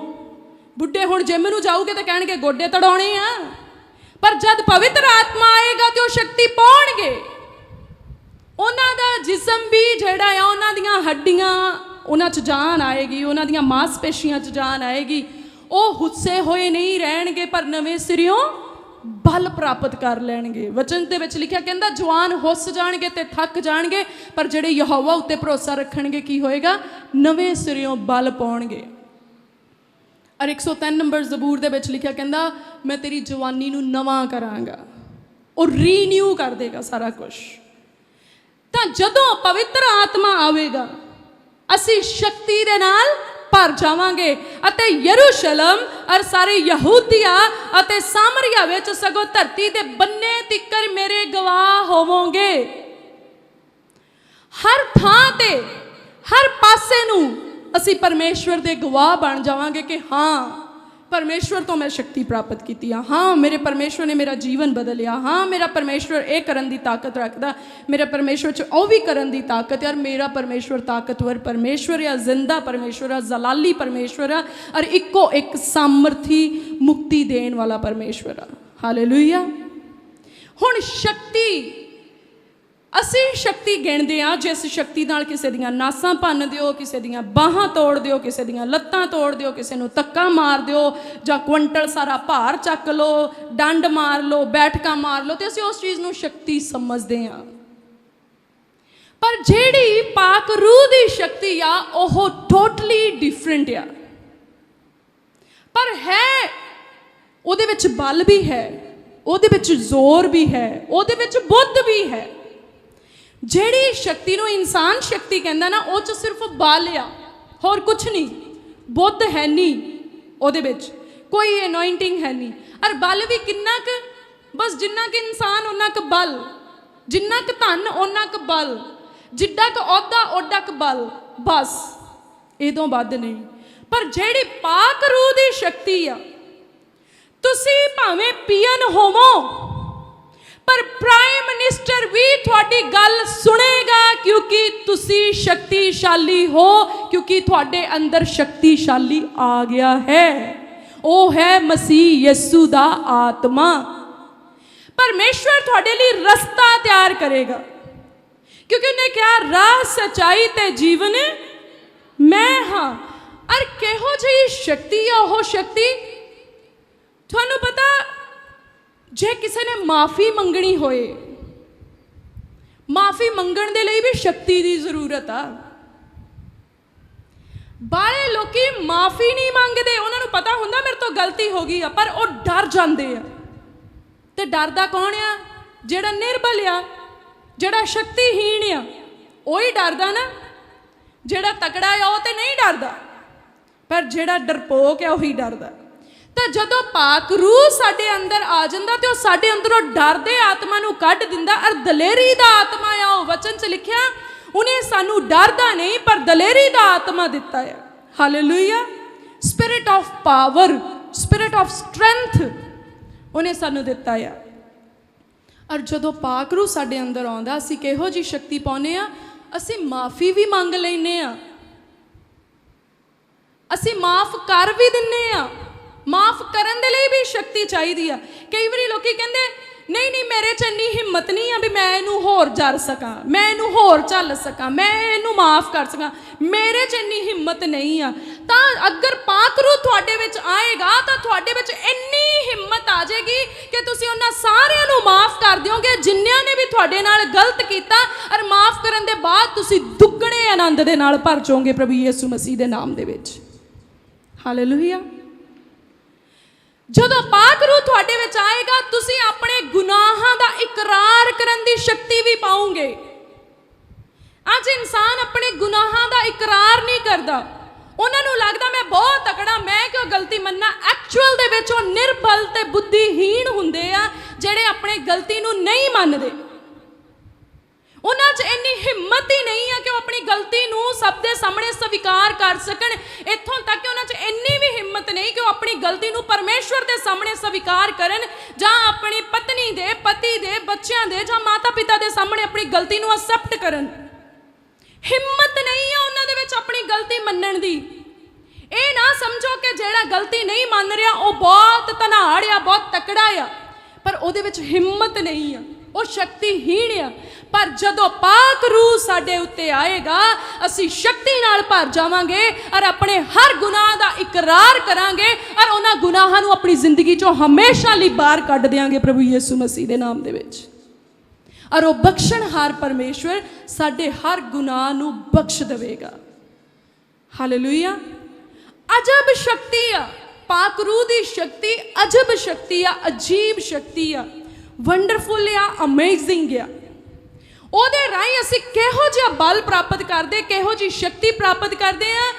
ਬੁੱਢੇ ਹੁਣ ਜਿਮ ਨੂੰ ਜਾਓਗੇ ਤਾਂ ਕਹਿਣਗੇ, ਗੋਡੇ ਤੜਾਉਣੇ ਆ। ਪਰ ਜਦ ਪਵਿੱਤਰ ਆਤਮਾ ਆਏਗਾ ਤੇ ਉਹ ਸ਼ਕਤੀ ਪਾਉਣਗੇ। ਉਹਨਾਂ ਦਾ ਜਿਸਮ ਵੀ ਜਿਹੜਾ ਆ, ਉਹਨਾਂ ਦੀਆਂ ਹੱਡੀਆਂ ਉਹਨਾਂ 'ਚ ਜਾਨ ਆਏਗੀ, ਉਹਨਾਂ ਦੀਆਂ ਮਾਸਪੇਸ਼ੀਆਂ 'ਚ ਜਾਨ ਆਏਗੀ। ਉਹ ਹੁੱਸੇ ਹੋਏ ਨਹੀਂ ਰਹਿਣਗੇ, ਪਰ ਨਵੇਂ ਸਿਰਿਓਂ ਬਲ ਪ੍ਰਾਪਤ ਕਰ ਲੈਣਗੇ। ਵਚਨ ਦੇ ਵਿੱਚ ਲਿਖਿਆ ਕਹਿੰਦਾ, ਜਵਾਨ ਹੁੱਸ ਜਾਣਗੇ ਤੇ ਥੱਕ ਜਾਣਗੇ, ਪਰ ਜਿਹੜੇ ਯਹੋਵਾ ਉੱਤੇ ਭਰੋਸਾ ਰੱਖਣਗੇ, ਕੀ ਹੋਏਗਾ? ਨਵੇਂ ਸਿਰਿਓਂ ਬਲ ਪਾਉਣਗੇ। ਔਰ 103 ਨੰਬਰ ਜ਼ਬੂਰ ਦੇ ਵਿੱਚ ਲਿਖਿਆ ਕਹਿੰਦਾ, ਮੈਂ ਤੇਰੀ ਜਵਾਨੀ ਨੂੰ ਨਵਾਂ ਕਰਾਂਗਾ ਉਹ ਰੀਨਿਊ ਕਰ ਦੇਗਾ ਸਾਰਾ ਕੁਝ ਤਾਂ ਜਦੋਂ ਪਵਿੱਤਰ ਆਤਮਾ ਆਵੇਗਾ, ਅਸੀਂ ਸ਼ਕਤੀ ਦੇ ਨਾਲ ਭਰ ਜਾਵਾਂਗੇ ਅਤੇ ਯਰੂਸ਼ਲਮ ਔਰ ਸਾਰੇ ਯਹੂਦੀਆ ਅਤੇ ਸਾਮਰੀਆ ਵਿੱਚ ਸਗੋਂ ਧਰਤੀ ਦੇ ਬੰਨੇ ਤਿੱਕਰ ਮੇਰੇ ਗਵਾਹ ਹੋਵੋਗੇ। ਹਰ ਥਾਂ ਤੇ, ਹਰ ਪਾਸੇ ਨੂੰ ਅਸੀਂ ਪਰਮੇਸ਼ਵਰ ਦੇ ਗਵਾਹ ਬਣ ਜਾਵਾਂਗੇ ਕਿ ਹਾਂ, ਪਰਮੇਸ਼ਵਰ ਤੋਂ ਮੈਂ ਸ਼ਕਤੀ ਪ੍ਰਾਪਤ ਕੀਤੀ ਆ। ਹਾਂ, ਮੇਰੇ ਪਰਮੇਸ਼ਵਰ ਨੇ ਮੇਰਾ ਜੀਵਨ ਬਦਲਿਆ। ਹਾਂ, ਮੇਰਾ ਪਰਮੇਸ਼ਵਰ ਇਹ ਕਰਨ ਦੀ ਤਾਕਤ ਰੱਖਦਾ। ਮੇਰਾ ਪਰਮੇਸ਼ਵਰ ਚ ਉਹ ਵੀ ਕਰਨ ਦੀ ਤਾਕਤ ਹੈ ਔਰ ਮੇਰਾ ਪਰਮੇਸ਼ਵਰ ਤਾਕਤਵਰ ਪਰਮੇਸ਼ਵਰ ਆ, ਜ਼ਿੰਦਾ ਪਰਮੇਸ਼ਵਰ ਆ, ਜ਼ਲਾਲੀ ਪਰਮੇਸ਼ਵਰ ਆ, ਔਰ ਇੱਕੋ ਇੱਕ ਸਾਮਰਥੀ ਮੁਕਤੀ ਦੇਣ ਵਾਲਾ ਪਰਮੇਸ਼ਵਰ ਆ। ਹਾਲੇਲੂਇਆ ਹੁਣ ਸ਼ਕਤੀ ਅਸੀਂ ਸ਼ਕਤੀ ਗਿਣਦੇ ਆ ਜਿਸ ਸ਼ਕਤੀ ਨਾਲ ਕਿਸੇ ਦੀਆਂ ਨਾਸਾਂ ਭੰਨ ਦਿਓ ਕਿਸੇ ਦੀਆਂ ਬਾਹਾਂ ਤੋੜ ਦਿਓ ਕਿਸੇ ਦੀਆਂ ਲੱਤਾਂ ਤੋੜ ਦਿਓ ਕਿਸੇ ਨੂੰ ਧੱਕਾ ਮਾਰ ਦਿਓ ਜਾਂ ਕੁਇੰਟਲ ਸਾਰਾ ਭਾਰ ਚੱਕ ਲਓ, ਡੰਡ ਮਾਰ ਲਓ, ਬੈਠਕਾਂ ਮਾਰ ਲਓ, ਤੇ ਅਸੀਂ ਉਸ ਚੀਜ਼ ਨੂੰ ਸ਼ਕਤੀ ਸਮਝਦੇ ਆ ਪਰ ਜਿਹੜੀ ਪਾਕ ਰੂਹ ਦੀ ਸ਼ਕਤੀ ਆ, ਉਹ ਟੋਟਲੀ ਡਿਫਰੈਂਟ ਆ। ਪਰ ਹੈ, ਉਹਦੇ ਵਿੱਚ ਬਲ ਵੀ ਹੈ, ਉਹਦੇ ਵਿੱਚ ਜ਼ੋਰ ਵੀ ਹੈ, ਉਹਦੇ ਵਿੱਚ ਬੁੱਧ ਵੀ ਹੈ। ਜਿਹੜੀ ਸ਼ਕਤੀ ਨੂੰ ਇਨਸਾਨ ਸ਼ਕਤੀ ਕਹਿੰਦਾ ਨਾ, ਉਹ ਚ ਸਿਰਫ ਬਲ ਆ, ਹੋਰ ਕੁਝ ਨਹੀਂ। ਬੁੱਧ ਹੈ ਨਹੀਂ ਉਹਦੇ ਵਿੱਚ, ਕੋਈ ਅਨੋਇੰਟਿੰਗ ਹੈ ਨਹੀਂ। ਔਰ ਬਲ ਵੀ ਕਿੰਨਾ ਕੁ, ਬਸ ਜਿੰਨਾ ਕੁ ਇਨਸਾਨ ਉਹਨਾਂ ਕੁ ਬਲ। ਜਿੰਨਾ ਕੁ ਧਨ ਉਹਨਾਂ ਕੁ ਬਲ। ਜਿੱਡਾ ਕੁ ਅਹੁਦਾ, ਓਡਾ ਕੁ ਬਲ। ਬਸ ਇਹ ਤੋਂ ਵੱਧ ਨਹੀਂ। ਪਰ ਜਿਹੜੀ ਪਾਕ ਰੂਹ ਦੀ ਸ਼ਕਤੀ ਆ, ਤੁਸੀਂ ਭਾਵੇਂ ਪੀਅਨ ਹੋਵੋ ਪਰ ਪ੍ਰਾਈਮ ਮਿਨਿਸਟਰ ਵੀ ਤੁਹਾਡੀ ਗੱਲ ਸੁਣੇਗਾ ਕਿਉਂਕਿ ਤੁਸੀਂ ਸ਼ਕਤੀਸ਼ਾਲੀ ਹੋ, ਕਿਉਂਕਿ ਤੁਹਾਡੇ ਅੰਦਰ ਸ਼ਕਤੀਸ਼ਾਲੀ ਆ ਗਿਆ ਹੈ। ਉਹ ਹੈ ਮਸੀਹ ਯਿਸੂ ਦਾ ਆਤਮਾ। ਪਰਮੇਸ਼ਵਰ ਤੁਹਾਡੇ ਲਈ ਰਸਤਾ ਤਿਆਰ ਕਰੇਗਾ। ਕਿਉਂਕਿ ਉਹਨੇ ਕਿਹਾ, ਰਾਹ ਸਚਾਈ ਤੇ ਜੀਵਨ ਮੈਂ ਹਾਂ। ਅਰ ਕਿਹੋ ਜਿਹੀ ਸ਼ਕਤੀ ਆ ਉਹ ਸ਼ਕਤੀ? ਤੁਹਾਨੂੰ ਪਤਾ ਜੇ ਕਿਸੇ ਨੇ ਮਾਫੀ ਮੰਗਣੀ ਹੋਏ, ਮਾਫੀ ਮੰਗਣ ਦੇ ਲਈ ਵੀ ਸ਼ਕਤੀ ਦੀ ਜ਼ਰੂਰਤ ਆ। ਬਾਲੇ ਲੋਕੀ ਮਾਫੀ ਨਹੀਂ ਮੰਗਦੇ, ਉਹਨਾਂ ਨੂੰ ਪਤਾ ਹੁੰਦਾ ਮੇਰੇ ਤੋਂ ਗਲਤੀ ਹੋ ਗਈ ਆ, ਪਰ ਉਹ ਡਰ ਜਾਂਦੇ ਆ। ਤੇ ਡਰਦਾ ਕੌਣ ਆ? ਜਿਹੜਾ ਨਿਰਬਲ ਆ, ਜਿਹੜਾ ਸ਼ਕਤੀਹੀਣ ਆ, ਉਹੀ ਡਰਦਾ ਨਾ। ਜਿਹੜਾ ਤਕੜਾ ਆ, ਉਹ ਤੇ ਨਹੀਂ ਡਰਦਾ, ਪਰ ਜਿਹੜਾ ਡਰਪੋਕ ਆ, ਉਹੀ ਡਰਦਾ। ਤਾਂ ਜਦੋਂ ਪਾਕ ਰੂਹ ਸਾਡੇ ਅੰਦਰ ਆ ਜਾਂਦਾ ਤੇ ਉਹ ਸਾਡੇ ਅੰਦਰੋਂ ਡਰ ਦੇ ਆਤਮਾ ਨੂੰ ਕੱਢ ਦਿੰਦਾ, ਅਰ ਦਲੇਰੀ ਦਾ ਆਤਮਾ ਆ, ਉਹ ਵਚਨ 'ਚ ਲਿਖਿਆ, ਉਹਨੇ ਸਾਨੂੰ ਡਰ ਦਾ ਨਹੀਂ, ਪਰ ਦਲੇਰੀ ਦਾ ਆਤਮਾ ਦਿੱਤਾ ਆ। Hallelujah spirit of power spirit of strength ਉਹਨੇ ਸਾਨੂੰ ਦਿੱਤਾ ਆ। ਔਰ ਜਦੋਂ ਪਾਕ ਰੂਹ ਸਾਡੇ ਅੰਦਰ ਆਉਂਦਾ, ਅਸੀਂ ਕਿਹੋ ਜੀ ਸ਼ਕਤੀ ਪਾਉਨੇ ਆ? ਅਸੀਂ ਮਾਫੀ ਵੀ ਮੰਗ ਲੈਨੇ ਆ। ਅਸੀਂ ਮਾਫ ਕਰ ਵੀ ਦਿੰਨੇ ਆ। ਮਾਫ ਕਰਨ ਦੇ ਲਈ ਵੀ ਸ਼ਕਤੀ ਚਾਹੀਦੀ ਆ। ਕਈ ਵਾਰੀ ਲੋਕੀ ਕਹਿੰਦੇ ਨਹੀਂ ਨਹੀਂ, ਮੇਰੇ 'ਚ ਇੰਨੀ ਹਿੰਮਤ ਨਹੀਂ ਆ ਵੀ ਮੈਂ ਇਹਨੂੰ ਹੋਰ ਜਰ ਸਕਾਂ, ਮੈਂ ਇਹਨੂੰ ਹੋਰ ਚੱਲ ਸਕਾਂ, ਮੈਂ ਇਹਨੂੰ ਮਾਫ ਕਰ ਸਕਾਂ। ਮੇਰੇ 'ਚ ਇੰਨੀ ਹਿੰਮਤ ਨਹੀਂ ਆ। ਤਾਂ ਅਗਰ ਪਾਕ ਤੁਹਾਡੇ ਵਿੱਚ ਆਏਗਾ, ਤਾਂ ਤੁਹਾਡੇ ਵਿੱਚ ਇੰਨੀ ਹਿੰਮਤ ਆ ਜਾਏਗੀ ਕਿ ਤੁਸੀਂ ਉਹਨਾਂ ਸਾਰਿਆਂ ਨੂੰ ਮਾਫ ਕਰ ਦਿਓਗੇ ਜਿਨ੍ਹਾਂ ਨੇ ਵੀ ਤੁਹਾਡੇ ਨਾਲ ਗਲਤ ਕੀਤਾ, ਔਰ ਮਾਫ ਕਰਨ ਦੇ ਬਾਅਦ ਤੁਸੀਂ ਦੁੱਗਣੇ ਆਨੰਦ ਦੇ ਨਾਲ ਭਰ ਜਾਓਗੇ ਪ੍ਰਭੂ ਯਿਸੂ ਮਸੀਹ ਦੇ ਨਾਮ ਦੇ ਵਿੱਚ। ਹਾਲੇਲੂਇਆ। ਜਦੋਂ ਪਾਕ ਰੂਹ ਤੁਹਾਡੇ ਵਿੱਚ ਆਏਗਾ, ਤੁਸੀਂ ਆਪਣੇ ਗੁਨਾਹਾਂ ਦਾ ਇਕਰਾਰ ਕਰਨ ਦੀ ਸ਼ਕਤੀ ਵੀ ਪਾਓਗੇ। ਅੱਜ ਇਨਸਾਨ ਆਪਣੇ ਗੁਨਾਹਾਂ ਦਾ ਇਕਰਾਰ ਨਹੀਂ ਕਰਦਾ। ਉਹਨਾਂ ਨੂੰ ਲੱਗਦਾ, ਮੈਂ ਬਹੁਤ ਤਕੜਾ, ਮੈਂ ਕਿਉਂ ਗਲਤੀ ਮੰਨਣਾ ਐਕਚੁਅਲ ਦੇ ਵਿੱਚ ਉਹ ਨਿਰਬਲ ਤੇ ਬੁੱਧੀਹੀਣ ਹੁੰਦੇ ਆ, ਜਿਹੜੇ ਆਪਣੇ ਗਲਤੀ ਨੂੰ ਨਹੀਂ ਮੰਨਦੇ। ਉਹਨਾਂ 'ਚ ਇੰਨੀ ਹਿੰਮਤ ਹੀ ਨਹੀਂ ਆ ਕਿ ਉਹ ਆਪਣੀ ਗਲਤੀ ਨੂੰ ਸਭ ਦੇ ਸਾਹਮਣੇ ਸਵੀਕਾਰ ਕਰ ਸਕਣ। ਇੱਥੋਂ ਤੱਕ ਕਿ ਉਹਨਾਂ 'ਚ ਇੰਨੀ ਵੀ ਹਿੰਮਤ ਨਹੀਂ ਕਿ ਉਹ ਆਪਣੀ ਗਲਤੀ ਨੂੰ ਪਰਮੇਸ਼ਵਰ ਦੇ ਸਾਹਮਣੇ ਸਵੀਕਾਰ ਕਰਨ ਜਾਂ ਆਪਣੀ ਪਤਨੀ ਦੇ, ਪਤੀ ਦੇ, ਬੱਚਿਆਂ ਦੇ ਜਾਂ ਮਾਤਾ-ਪਿਤਾ ਦੇ ਸਾਹਮਣੇ ਆਪਣੀ ਗਲਤੀ ਨੂੰ ਅਸੈਪਟ ਕਰਨ। ਹਿੰਮਤ ਨਹੀਂ ਆ ਉਹਨਾਂ ਦੇ ਵਿੱਚ ਆਪਣੀ ਗਲਤੀ ਮੰਨਣ ਦੀ। ਇਹ ਨਾ ਸਮਝੋ ਕਿ ਜਿਹੜਾ ਗਲਤੀ ਨਹੀਂ ਮੰਨ ਰਿਹਾ ਉਹ ਬਹੁਤ ਧਨਾੜ ਆ, ਬਹੁਤ ਤਕੜਾ ਆ। ਪਰ ਉਹਦੇ ਵਿੱਚ ਹਿੰਮਤ ਨਹੀਂ ਆ। ਉਹ ਸ਼ਕਤੀਹੀਣ ਆ। ਪਰ ਜਦੋਂ ਪਾਕ ਰੂਹ ਸਾਡੇ ਉੱਤੇ ਆਏਗਾ, ਅਸੀਂ ਸ਼ਕਤੀ ਨਾਲ ਭਰ ਜਾਵਾਂਗੇ ਔਰ ਆਪਣੇ ਹਰ ਗੁਨਾਹ ਦਾ ਇਕਰਾਰ ਕਰਾਂਗੇ ਔਰ ਉਹਨਾਂ ਗੁਨਾਹਾਂ ਨੂੰ ਆਪਣੀ ਜ਼ਿੰਦਗੀ ਚੋਂ ਹਮੇਸ਼ਾ ਲਈ ਬਾਹਰ ਕੱਢ ਦਿਆਂਗੇ ਪ੍ਰਭੂ ਯਿਸੂ ਮਸੀਹ ਦੇ ਨਾਮ ਦੇ ਵਿੱਚ। ਔਰ ਉਹ ਬਖਸ਼ਣਹਾਰ ਪਰਮੇਸ਼ਵਰ ਸਾਡੇ ਹਰ ਗੁਨਾਹ ਨੂੰ ਬਖਸ਼ ਦੇਵੇਗਾ। ਹਾਲੇਲੂਇਆ। ਅਜਬ ਸ਼ਕਤੀ ਆ। ਪਾਕ ਰੂਹ ਦੀ ਸ਼ਕਤੀ ਅਜਬ ਸ਼ਕਤੀ ਆ, ਅਜੀਬ ਸ਼ਕਤੀ ਆ। ਵੰਡਰਫੁਲ ਆ ਅਮੇਜ਼ਿੰਗ ਆ ਉਹਦੇ ਰਾਹੀਂ ਅਸੀਂ ਕਿਹੋ ਜਿਹਾ ਬਲ ਪ੍ਰਾਪਤ ਕਰਦੇ ਕਿਹੋ ਜੀ ਸ਼ਕਤੀ ਪ੍ਰਾਪਤ ਕਰਦੇ ਆ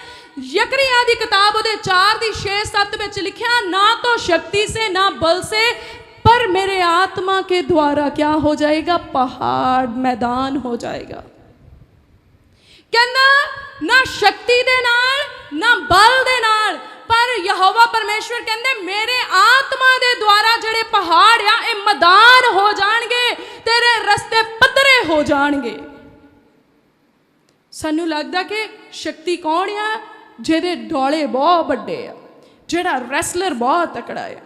ਯਕਰੀਆ ਦੀ ਕਿਤਾਬ ਉਹਦੇ 4 ਦੀ 6 7 ਵਿੱਚ ਲਿਖਿਆ ਨਾ ਤਾਂ ਸ਼ਕਤੀ ਸੇ ਨਾ ਬਲ ਸੇ पर मेरे आत्मा के द्वारा क्या हो जाएगा पहाड़ मैदान हो जाएगा ਕਹਿੰਦਾ ਨਾ ਸ਼ਕਤੀ ਦੇ ਨਾਲ ਨਾ ਬਲ ਦੇ ਨਾਲ ਪਰ ਯਹੋਵਾ ਪਰਮੇਸ਼ਵਰ ਕਹਿੰਦੇ, ਮੇਰੇ ਆਤਮਾ ਦੇ ਦੁਆਰਾ ਜਿਹੜੇ ਪਹਾੜ ਆ, ਇਹ ਮੈਦਾਨ ਹੋ ਜਾਣਗੇ, ਤੇਰੇ ਰਸਤੇ ਪੱਧਰੇ ਹੋ ਜਾਣਗੇ। ਸਾਨੂੰ ਲੱਗਦਾ ਕਿ ਸ਼ਕਤੀ ਕੌਣ ਆ? ਜਿਹਦੇ ਡੋਲੇ ਬਹੁਤ ਵੱਡੇ ਆ, ਜਿਹੜਾ ਰੈਸਲਰ ਬਹੁਤ ਤਕੜਾ ਆ,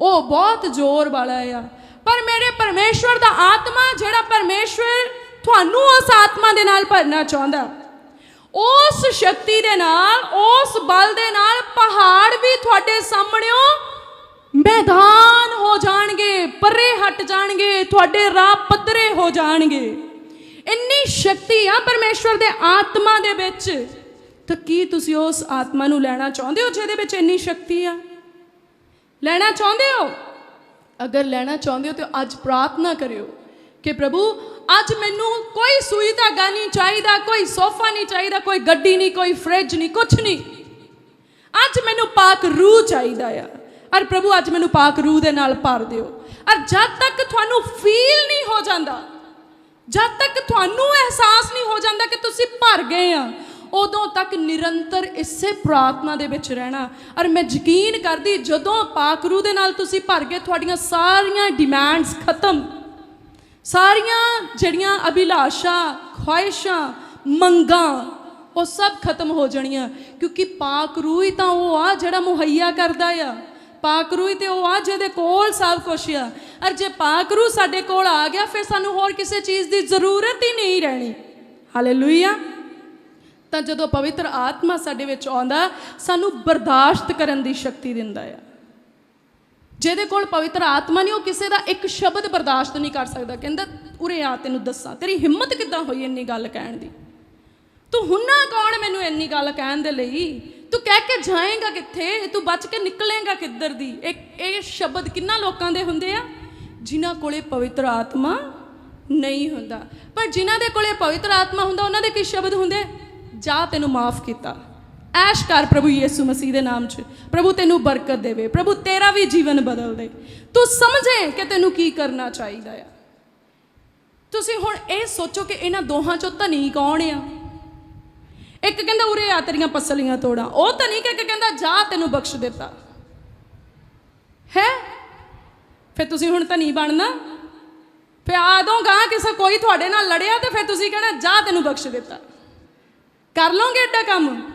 ਉਹ ਬਹੁਤ ਜ਼ੋਰ ਵਾਲਾ ਆ। ਪਰ ਮੇਰੇ ਪਰਮੇਸ਼ਵਰ ਦਾ ਆਤਮਾ, ਜਿਹੜਾ ਪਰਮੇਸ਼ਵਰ ਤੁਹਾਨੂੰ ਉਸ ਆਤਮਾ ਦੇ ਨਾਲ ਭਰਨਾ ਚਾਹੁੰਦਾ ਉਸ ਸ਼ਕਤੀ ਦੇ ਨਾਲ, ਉਸ ਬਲ ਦੇ ਨਾਲ ਪਹਾੜ ਵੀ ਤੁਹਾਡੇ ਸਾਹਮਣੇੋਂ ਮੈਦਾਨ ਹੋ ਜਾਣਗੇ, ਪਰੇ ਹਟ ਜਾਣਗੇ, ਤੁਹਾਡੇ ਰਾਹ ਪੱਧਰੇ ਹੋ ਜਾਣਗੇ। ਇੰਨੀ ਸ਼ਕਤੀ ਆ ਪਰਮੇਸ਼ਵਰ ਦੇ ਆਤਮਾ ਦੇ ਵਿੱਚ। ਤਾਂ ਕੀ ਤੁਸੀਂ ਉਸ ਆਤਮਾ ਨੂੰ ਲੈਣਾ ਚਾਹੁੰਦੇ ਹੋ ਜਿਹਦੇ ਵਿੱਚ ਇੰਨੀ ਸ਼ਕਤੀ ਆ? ਲੈਣਾ ਚਾਹੁੰਦੇ ਹੋ? ਅਗਰ ਲੈਣਾ ਚਾਹੁੰਦੇ ਹੋ ਤਾਂ ਅੱਜ ਪ੍ਰਾਰਥਨਾ ਕਰਿਓ। ਕਿ ਪ੍ਰਭੂ, ਅੱਜ ਮੈਨੂੰ ਕੋਈ ਸੂਈ ਧਾਗਾ ਨਹੀਂ ਚਾਹੀਦਾ, ਕੋਈ ਸੋਫਾ ਨਹੀਂ ਚਾਹੀਦਾ, ਕੋਈ ਗੱਡੀ ਨਹੀਂ, ਕੋਈ ਫ੍ਰਿਜ ਨਹੀਂ ਕੁਝ ਨਹੀਂ। ਅੱਜ ਮੈਨੂੰ ਪਾਕ ਰੂਹ ਚਾਹੀਦਾ ਆ। ਅਰ ਪ੍ਰਭੂ, ਅੱਜ ਮੈਨੂੰ ਪਾਕ ਰੂਹ ਦੇ ਨਾਲ ਭਰ ਦਿਓ। ਔਰ ਜਦ ਤੱਕ ਤੁਹਾਨੂੰ ਫੀਲ ਨਹੀਂ ਹੋ ਜਾਂਦਾ, ਜਦ ਤੱਕ ਤੁਹਾਨੂੰ ਅਹਿਸਾਸ ਨਹੀਂ ਹੋ ਜਾਂਦਾ ਕਿ ਤੁਸੀਂ ਭਰ ਗਏ ਆ, ਉਦੋਂ ਤੱਕ ਨਿਰੰਤਰ ਇਸੇ ਪ੍ਰਾਰਥਨਾ ਦੇ ਵਿੱਚ ਰਹਿਣਾ। ਔਰ ਮੈਂ ਯਕੀਨ ਕਰਦੀ, ਜਦੋਂ ਪਾਕ ਰੂਹ ਦੇ ਨਾਲ ਤੁਸੀਂ ਭਰ ਗਏ, ਤੁਹਾਡੀਆਂ ਸਾਰੀਆਂ ਡਿਮਾਂਡਸ ਖਤਮ। ਸਾਰੀਆਂ ਜਿਹੜੀਆਂ ਅਭਿਲਾਸ਼ਾ, ਖੁਆਇਸ਼ਾਂ, ਮੰਗਾਂ, ਉਹ ਸਭ ਖਤਮ ਹੋ ਜਾਣੀਆਂ। ਕਿਉਂਕਿ ਪਾਕ ਰੂਹ ਹੀ ਤਾਂ ਉਹ ਆ ਜਿਹੜਾ ਮੁਹੱਈਆ ਕਰਦਾ ਆ। ਪਾਕ ਰੂਹ ਹੀ ਤੇ ਉਹ ਆ ਜਿਹਦੇ ਕੋਲ ਸਭ ਕੁਝ ਆ। ਅਰ ਜੇ ਪਾਕ ਰੂਹ ਸਾਡੇ ਕੋਲ ਆ ਗਿਆ, ਫਿਰ ਸਾਨੂੰ ਹੋਰ ਕਿਸੇ ਚੀਜ਼ ਦੀ ਜ਼ਰੂਰਤ ਹੀ ਨਹੀਂ ਰਹਿਣੀ। ਹਾਲੇਲੂਇਆ ਤਾਂ ਜਦੋਂ ਪਵਿੱਤਰ ਆਤਮਾ ਸਾਡੇ ਵਿੱਚ ਆਉਂਦਾ, ਸਾਨੂੰ ਬਰਦਾਸ਼ਤ ਕਰਨ ਦੀ ਸ਼ਕਤੀ ਦਿੰਦਾ ਆ। ਜਿਹਦੇ ਕੋਲ ਪਵਿੱਤਰ ਆਤਮਾ ਨਹੀਂ, ਉਹ ਕਿਸੇ ਦਾ ਇੱਕ ਸ਼ਬਦ ਬਰਦਾਸ਼ਤ ਨਹੀਂ ਕਰ ਸਕਦਾ। ਕਹਿੰਦਾ, ਉਰੇ ਆ, ਤੈਨੂੰ ਦੱਸਾਂ, ਤੇਰੀ ਹਿੰਮਤ ਕਿੱਦਾਂ ਹੋਈ ਇੰਨੀ ਗੱਲ ਕਹਿਣ ਦੀ? ਤੂੰ ਹੁੰਨਾ ਕੌਣ ਮੈਨੂੰ ਇੰਨੀ ਗੱਲ ਕਹਿਣ ਦੇ ਲਈ? ਤੂੰ ਕਹਿ ਕੇ ਜਾਏਗਾ ਕਿੱਥੇ? ਤੂੰ ਬਚ ਕੇ ਨਿਕਲੇਗਾ ਕਿੱਧਰ ਦੀ? ਇਹ ਇਹ ਸ਼ਬਦ ਕਿੰਨਾ ਲੋਕਾਂ ਦੇ ਹੁੰਦੇ ਆ? ਜਿਨ੍ਹਾਂ ਕੋਲੇ ਪਵਿੱਤਰ ਆਤਮਾ ਨਹੀਂ ਹੁੰਦਾ। ਪਰ ਜਿਨ੍ਹਾਂ ਦੇ ਕੋਲੇ ਪਵਿੱਤਰ ਆਤਮਾ ਹੁੰਦਾ, ਉਹਨਾਂ ਦੇ ਕੀ ਸ਼ਬਦ ਹੁੰਦੇ? ਜਾ, ਤੈਨੂੰ ਮਾਫ ਕੀਤਾ। ਐਸ਼ ਕਰ ਪ੍ਰਭੂ ਯੀਸੂ ਮਸੀਹ ਦੇ ਨਾਮ 'ਚ। ਪ੍ਰਭੂ ਤੈਨੂੰ ਬਰਕਤ ਦੇਵੇ। ਪ੍ਰਭੂ ਤੇਰਾ ਵੀ ਜੀਵਨ ਬਦਲ ਦੇ। ਤੂੰ ਸਮਝੇ ਕਿ ਤੈਨੂੰ ਕੀ ਕਰਨਾ ਚਾਹੀਦਾ ਆ। ਤੁਸੀਂ ਹੁਣ ਇਹ ਸੋਚੋ ਕਿ ਇਹਨਾਂ ਦੋਹਾਂ 'ਚੋਂ ਧਨੀ ਕੌਣ ਆ? ਇੱਕ ਕਹਿੰਦਾ, ਉਰੇ ਆ ਤੇਰੀਆਂ ਪਸਲੀਆਂ ਤੋੜਾਂ। ਉਹ ਧਨੀ ਕਿ ਇੱਕ ਕਹਿੰਦਾ, ਜਾ, ਤੈਨੂੰ ਬਖਸ਼ ਦਿੱਤਾ। ਹੈ? ਫਿਰ ਤੁਸੀਂ ਹੁਣ ਧਨੀ ਬਣਨਾ? ਫਿਰ ਆਦੋਂ ਗਾਂ ਕਿਸੇ ਕੋਈ ਤੁਹਾਡੇ ਨਾਲ ਲੜਿਆ ਤੇ ਫਿਰ ਤੁਸੀਂ ਕਹਿਣਾ, ਜਾ, ਤੈਨੂੰ ਬਖਸ਼ ਦਿੱਤਾ। ਕਰ ਲਓਗੇ ਐਡਾ ਕੰਮ?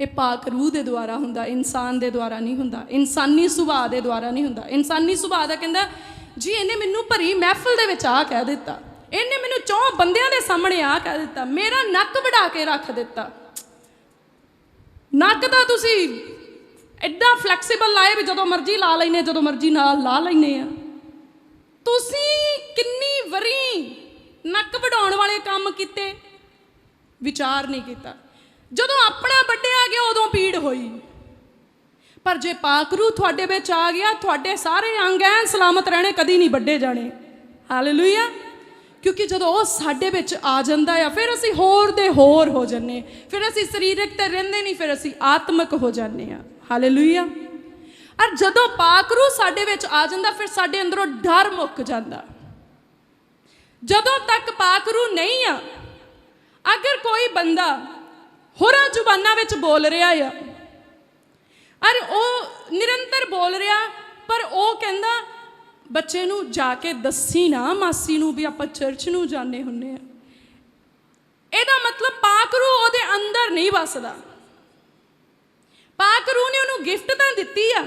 ਇਹ ਪਾਕ ਰੂਹ ਦੇ ਦੁਆਰਾ ਹੁੰਦਾ, ਇਨਸਾਨ ਦੇ ਦੁਆਰਾ ਨਹੀਂ ਹੁੰਦਾ, ਇਨਸਾਨੀ ਸੁਭਾਅ ਦੇ ਦੁਆਰਾ ਨਹੀਂ ਹੁੰਦਾ। ਇਨਸਾਨੀ ਸੁਭਾਅ ਦਾ ਕਹਿੰਦਾ, ਜੀ ਇਹਨੇ ਮੈਨੂੰ ਭਰੀ ਮਹਿਫਲ ਦੇ ਵਿੱਚ ਆ ਕਹਿ ਦਿੱਤਾ। ਇਹਨੇ ਮੈਨੂੰ ਚੌਂ ਬੰਦਿਆਂ ਦੇ ਸਾਹਮਣੇ ਆ ਕਹਿ ਦਿੱਤਾ। ਮੇਰਾ ਨੱਕ ਵਢਾ ਕੇ ਰੱਖ ਦਿੱਤਾ। ਨੱਕ ਦਾ ਤੁਸੀਂ ਐਡਾ ਫਲੈਕਸੀਬਲ ਲਾਏ ਵੀ ਜਦੋਂ ਮਰਜ਼ੀ ਲਾ ਲੈਨੇ ਜਦੋਂ ਮਰਜ਼ੀ ਨਾਲ ਲਾ ਲੈਨੇ ਆ। ਤੁਸੀਂ ਕਿੰਨੀ ਵਰੀ ਨੱਕ ਵਢਾਉਣ ਵਾਲੇ ਕੰਮ ਕੀਤੇ? ਵਿਚਾਰ ਨਹੀਂ ਕੀਤਾ। ਜਦੋਂ ਆਪਣਾ ਵੱਡਿਆ ਗਿਆ, ਉਦੋਂ ਪੀੜ ਹੋਈ। ਪਰ ਜੇ ਪਾਕਰੂ ਤੁਹਾਡੇ ਵਿੱਚ ਆ ਗਿਆ, ਤੁਹਾਡੇ ਸਾਰੇ ਅੰਗ ਐਨ ਸਲਾਮਤ ਰਹਿਣੇ, ਕਦੀ ਨਹੀਂ ਵੱਡੇ ਜਾਣੇ। ਹਾਲੇਲੂਇਆ। ਕਿਉਂਕਿ ਜਦੋਂ ਉਹ ਸਾਡੇ ਵਿੱਚ ਆ ਜਾਂਦਾ ਆ, ਫਿਰ ਅਸੀਂ ਹੋਰ ਦੇ ਹੋਰ ਹੋ ਜੰਨੇ ਫਿਰ ਅਸੀਂ ਸਰੀਰਕ ਤੇ ਰਹਿੰਦੇ ਨਹੀਂ, ਫਿਰ ਅਸੀਂ ਆਤਮਿਕ ਹੋ ਜਾਂਦੇ ਆ ਹਾਲੇਲੂਇਆ। ਔਰ ਜਦੋਂ ਪਾਕਰੂ ਸਾਡੇ ਵਿੱਚ ਆ ਜਾਂਦਾ, ਫਿਰ ਸਾਡੇ ਅੰਦਰੋਂ ਡਰ ਮੁੱਕ ਜਾਂਦਾ। ਜਦੋਂ ਤੱਕ ਪਾਕਰੂ ਨਹੀਂ ਆ, ਅਗਰ ਕੋਈ ਬੰਦਾ ਹੋਰਾਂ ਜ਼ੁਬਾਨਾਂ ਵਿੱਚ ਬੋਲ ਰਿਹਾ ਆ। ਅਰ ਉਹ ਨਿਰੰਤਰ ਬੋਲ ਰਿਹਾ, ਪਰ ਉਹ ਕਹਿੰਦਾ, ਬੱਚੇ ਨੂੰ ਜਾ ਕੇ ਦੱਸੀ ਨਾ, ਮਾਸੀ ਨੂੰ ਵੀ ਆਪਾਂ ਚਰਚ ਨੂੰ ਜਾਂਦੇ ਹੁੰਨੇ ਆ। ਇਹਦਾ ਮਤਲਬ ਪਾਕਰੂ ਉਹਦੇ ਅੰਦਰ ਨਹੀਂ ਵਸਦਾ। ਪਾਕਰੂ ਨੇ ਉਹਨੂੰ ਗਿਫਟ ਤਾਂ ਦਿੱਤੀ ਆ,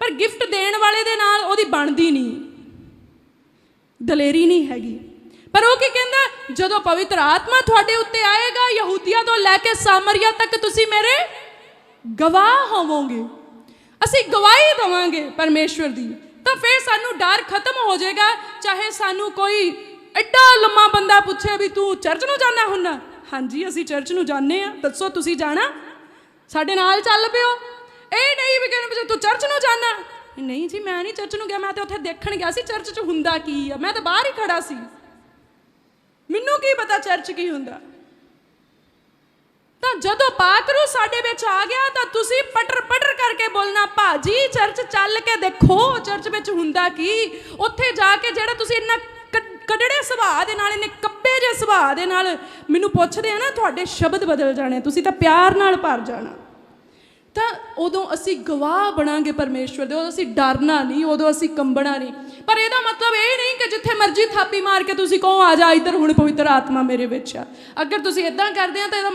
ਪਰ ਗਿਫਟ ਦੇਣ ਵਾਲੇ ਦੇ ਨਾਲ ਉਹਦੀ ਬਣਦੀ ਨਹੀਂ। ਦਲੇਰੀ ਨਹੀਂ ਹੈਗੀ। ਪਰ ਉਹ ਕੀ ਕਹਿੰਦਾ? ਜਦੋਂ ਪਵਿੱਤਰ ਆਤਮਾ ਤੁਹਾਡੇ ਉੱਤੇ ਆਏਗਾ, ਯਹੂਦੀਆਂ ਤੋਂ ਲੈ ਕੇ ਸਾਮਰੀਆ ਤੱਕ ਤੁਸੀਂ ਮੇਰੇ ਗਵਾਹ ਹੋਵੋਗੇ। ਅਸੀਂ ਗਵਾਹੀ ਦਵਾਂਗੇ ਪਰਮੇਸ਼ਵਰ ਦੀ। ਤਾਂ ਫਿਰ ਸਾਨੂੰ ਡਰ ਖਤਮ ਹੋ ਜਾਏਗਾ। ਚਾਹੇ ਸਾਨੂੰ ਕੋਈ ਐਡਾ ਲੰਮਾ ਬੰਦਾ ਪੁੱਛੇ ਵੀ ਤੂੰ ਚਰਚ ਨੂੰ ਜਾਣਾ ਹੁੰਨਾ? ਹਾਂਜੀ, ਅਸੀਂ ਚਰਚ ਨੂੰ ਜਾਂਦੇ ਆ ਦੱਸੋ ਤੁਸੀਂ ਜਾਣਾ? ਸਾਡੇ ਨਾਲ ਚੱਲ ਪਿਓ। ਇਹ ਨਹੀਂ ਵੀ ਕਹਿੰਦੇ ਤੂੰ ਚਰਚ ਨੂੰ ਜਾਣਾ। ਨਹੀਂ ਜੀ, ਮੈਂ ਨਹੀਂ ਚਰਚ ਨੂੰ ਗਿਆ। ਮੈਂ ਤਾਂ ਉੱਥੇ ਦੇਖਣ ਗਿਆ ਸੀ। ਚਰਚ 'ਚ ਹੁੰਦਾ ਕੀ ਆ? ਮੈਂ ਤਾਂ ਬਾਹਰ ਹੀ ਖੜਾ ਸੀ। ਮੈਨੂੰ ਕੀ ਪਤਾ ਚਰਚ ਕੀ ਹੁੰਦਾ? ਤਾਂ ਜਦੋਂ ਪਾਕਰੂ ਸਾਡੇ ਵਿੱਚ ਆ ਗਿਆ, ਤਾਂ ਤੁਸੀਂ ਪਟਰ ਪਟਰ ਕਰਕੇ ਬੋਲਣਾ, ਭਾਜੀ, ਚਰਚ ਚੱਲ ਕੇ ਦੇਖੋ, ਚਰਚ ਵਿੱਚ ਹੁੰਦਾ ਕੀ? ਉੱਥੇ ਜਾ ਕੇ ਜਿਹੜਾ ਤੁਸੀਂ ਇੰਨਾ ਕ- ਸੁਭਾਅ ਦੇ ਨਾਲ ਇਹਨੇ ਕੱਪੇ ਜਿਹੇ ਸੁਭਾਅ ਦੇ ਨਾਲ ਮੈਨੂੰ ਪੁੱਛਦੇ ਆ ਨਾ, ਤੁਹਾਡੇ ਸ਼ਬਦ ਬਦਲ ਜਾਣੇ, ਤੁਸੀਂ ਤਾਂ ਪਿਆਰ ਨਾਲ ਭਰ ਜਾਣਾ। ਤਾਂ ਉਦੋਂ ਅਸੀਂ ਗਵਾਹ ਬਣਾਂਗੇ ਪਰਮੇਸ਼ਵਰ ਦੇ, ਉਦੋਂ ਅਸੀਂ ਡਰਨਾ ਨਹੀਂ, ਉਦੋਂ ਅਸੀਂ ਕੰਬਣਾ ਨਹੀਂ। ਪਰ ਇਹਦਾ ਮਤਲਬ ਇਹ ਨਹੀਂ ਕਿ ਜਿੱਥੇ ਮਰਜ਼ੀ ਥਾਪੀ ਮਾਰ ਕੇ ਤੁਸੀਂ ਕਹੋ, ਆ ਜਾ, ਇੱਧਰ ਹੁਣ ਪਵਿੱਤਰ ਆਤਮਾ ਮੇਰੇ ਵਿੱਚ ਆ। ਅਗਰ ਤੁਸੀਂ ਇਦਾਂ ਕਰਦੇ ਆ ਤਾਂ ਇਹਦਾ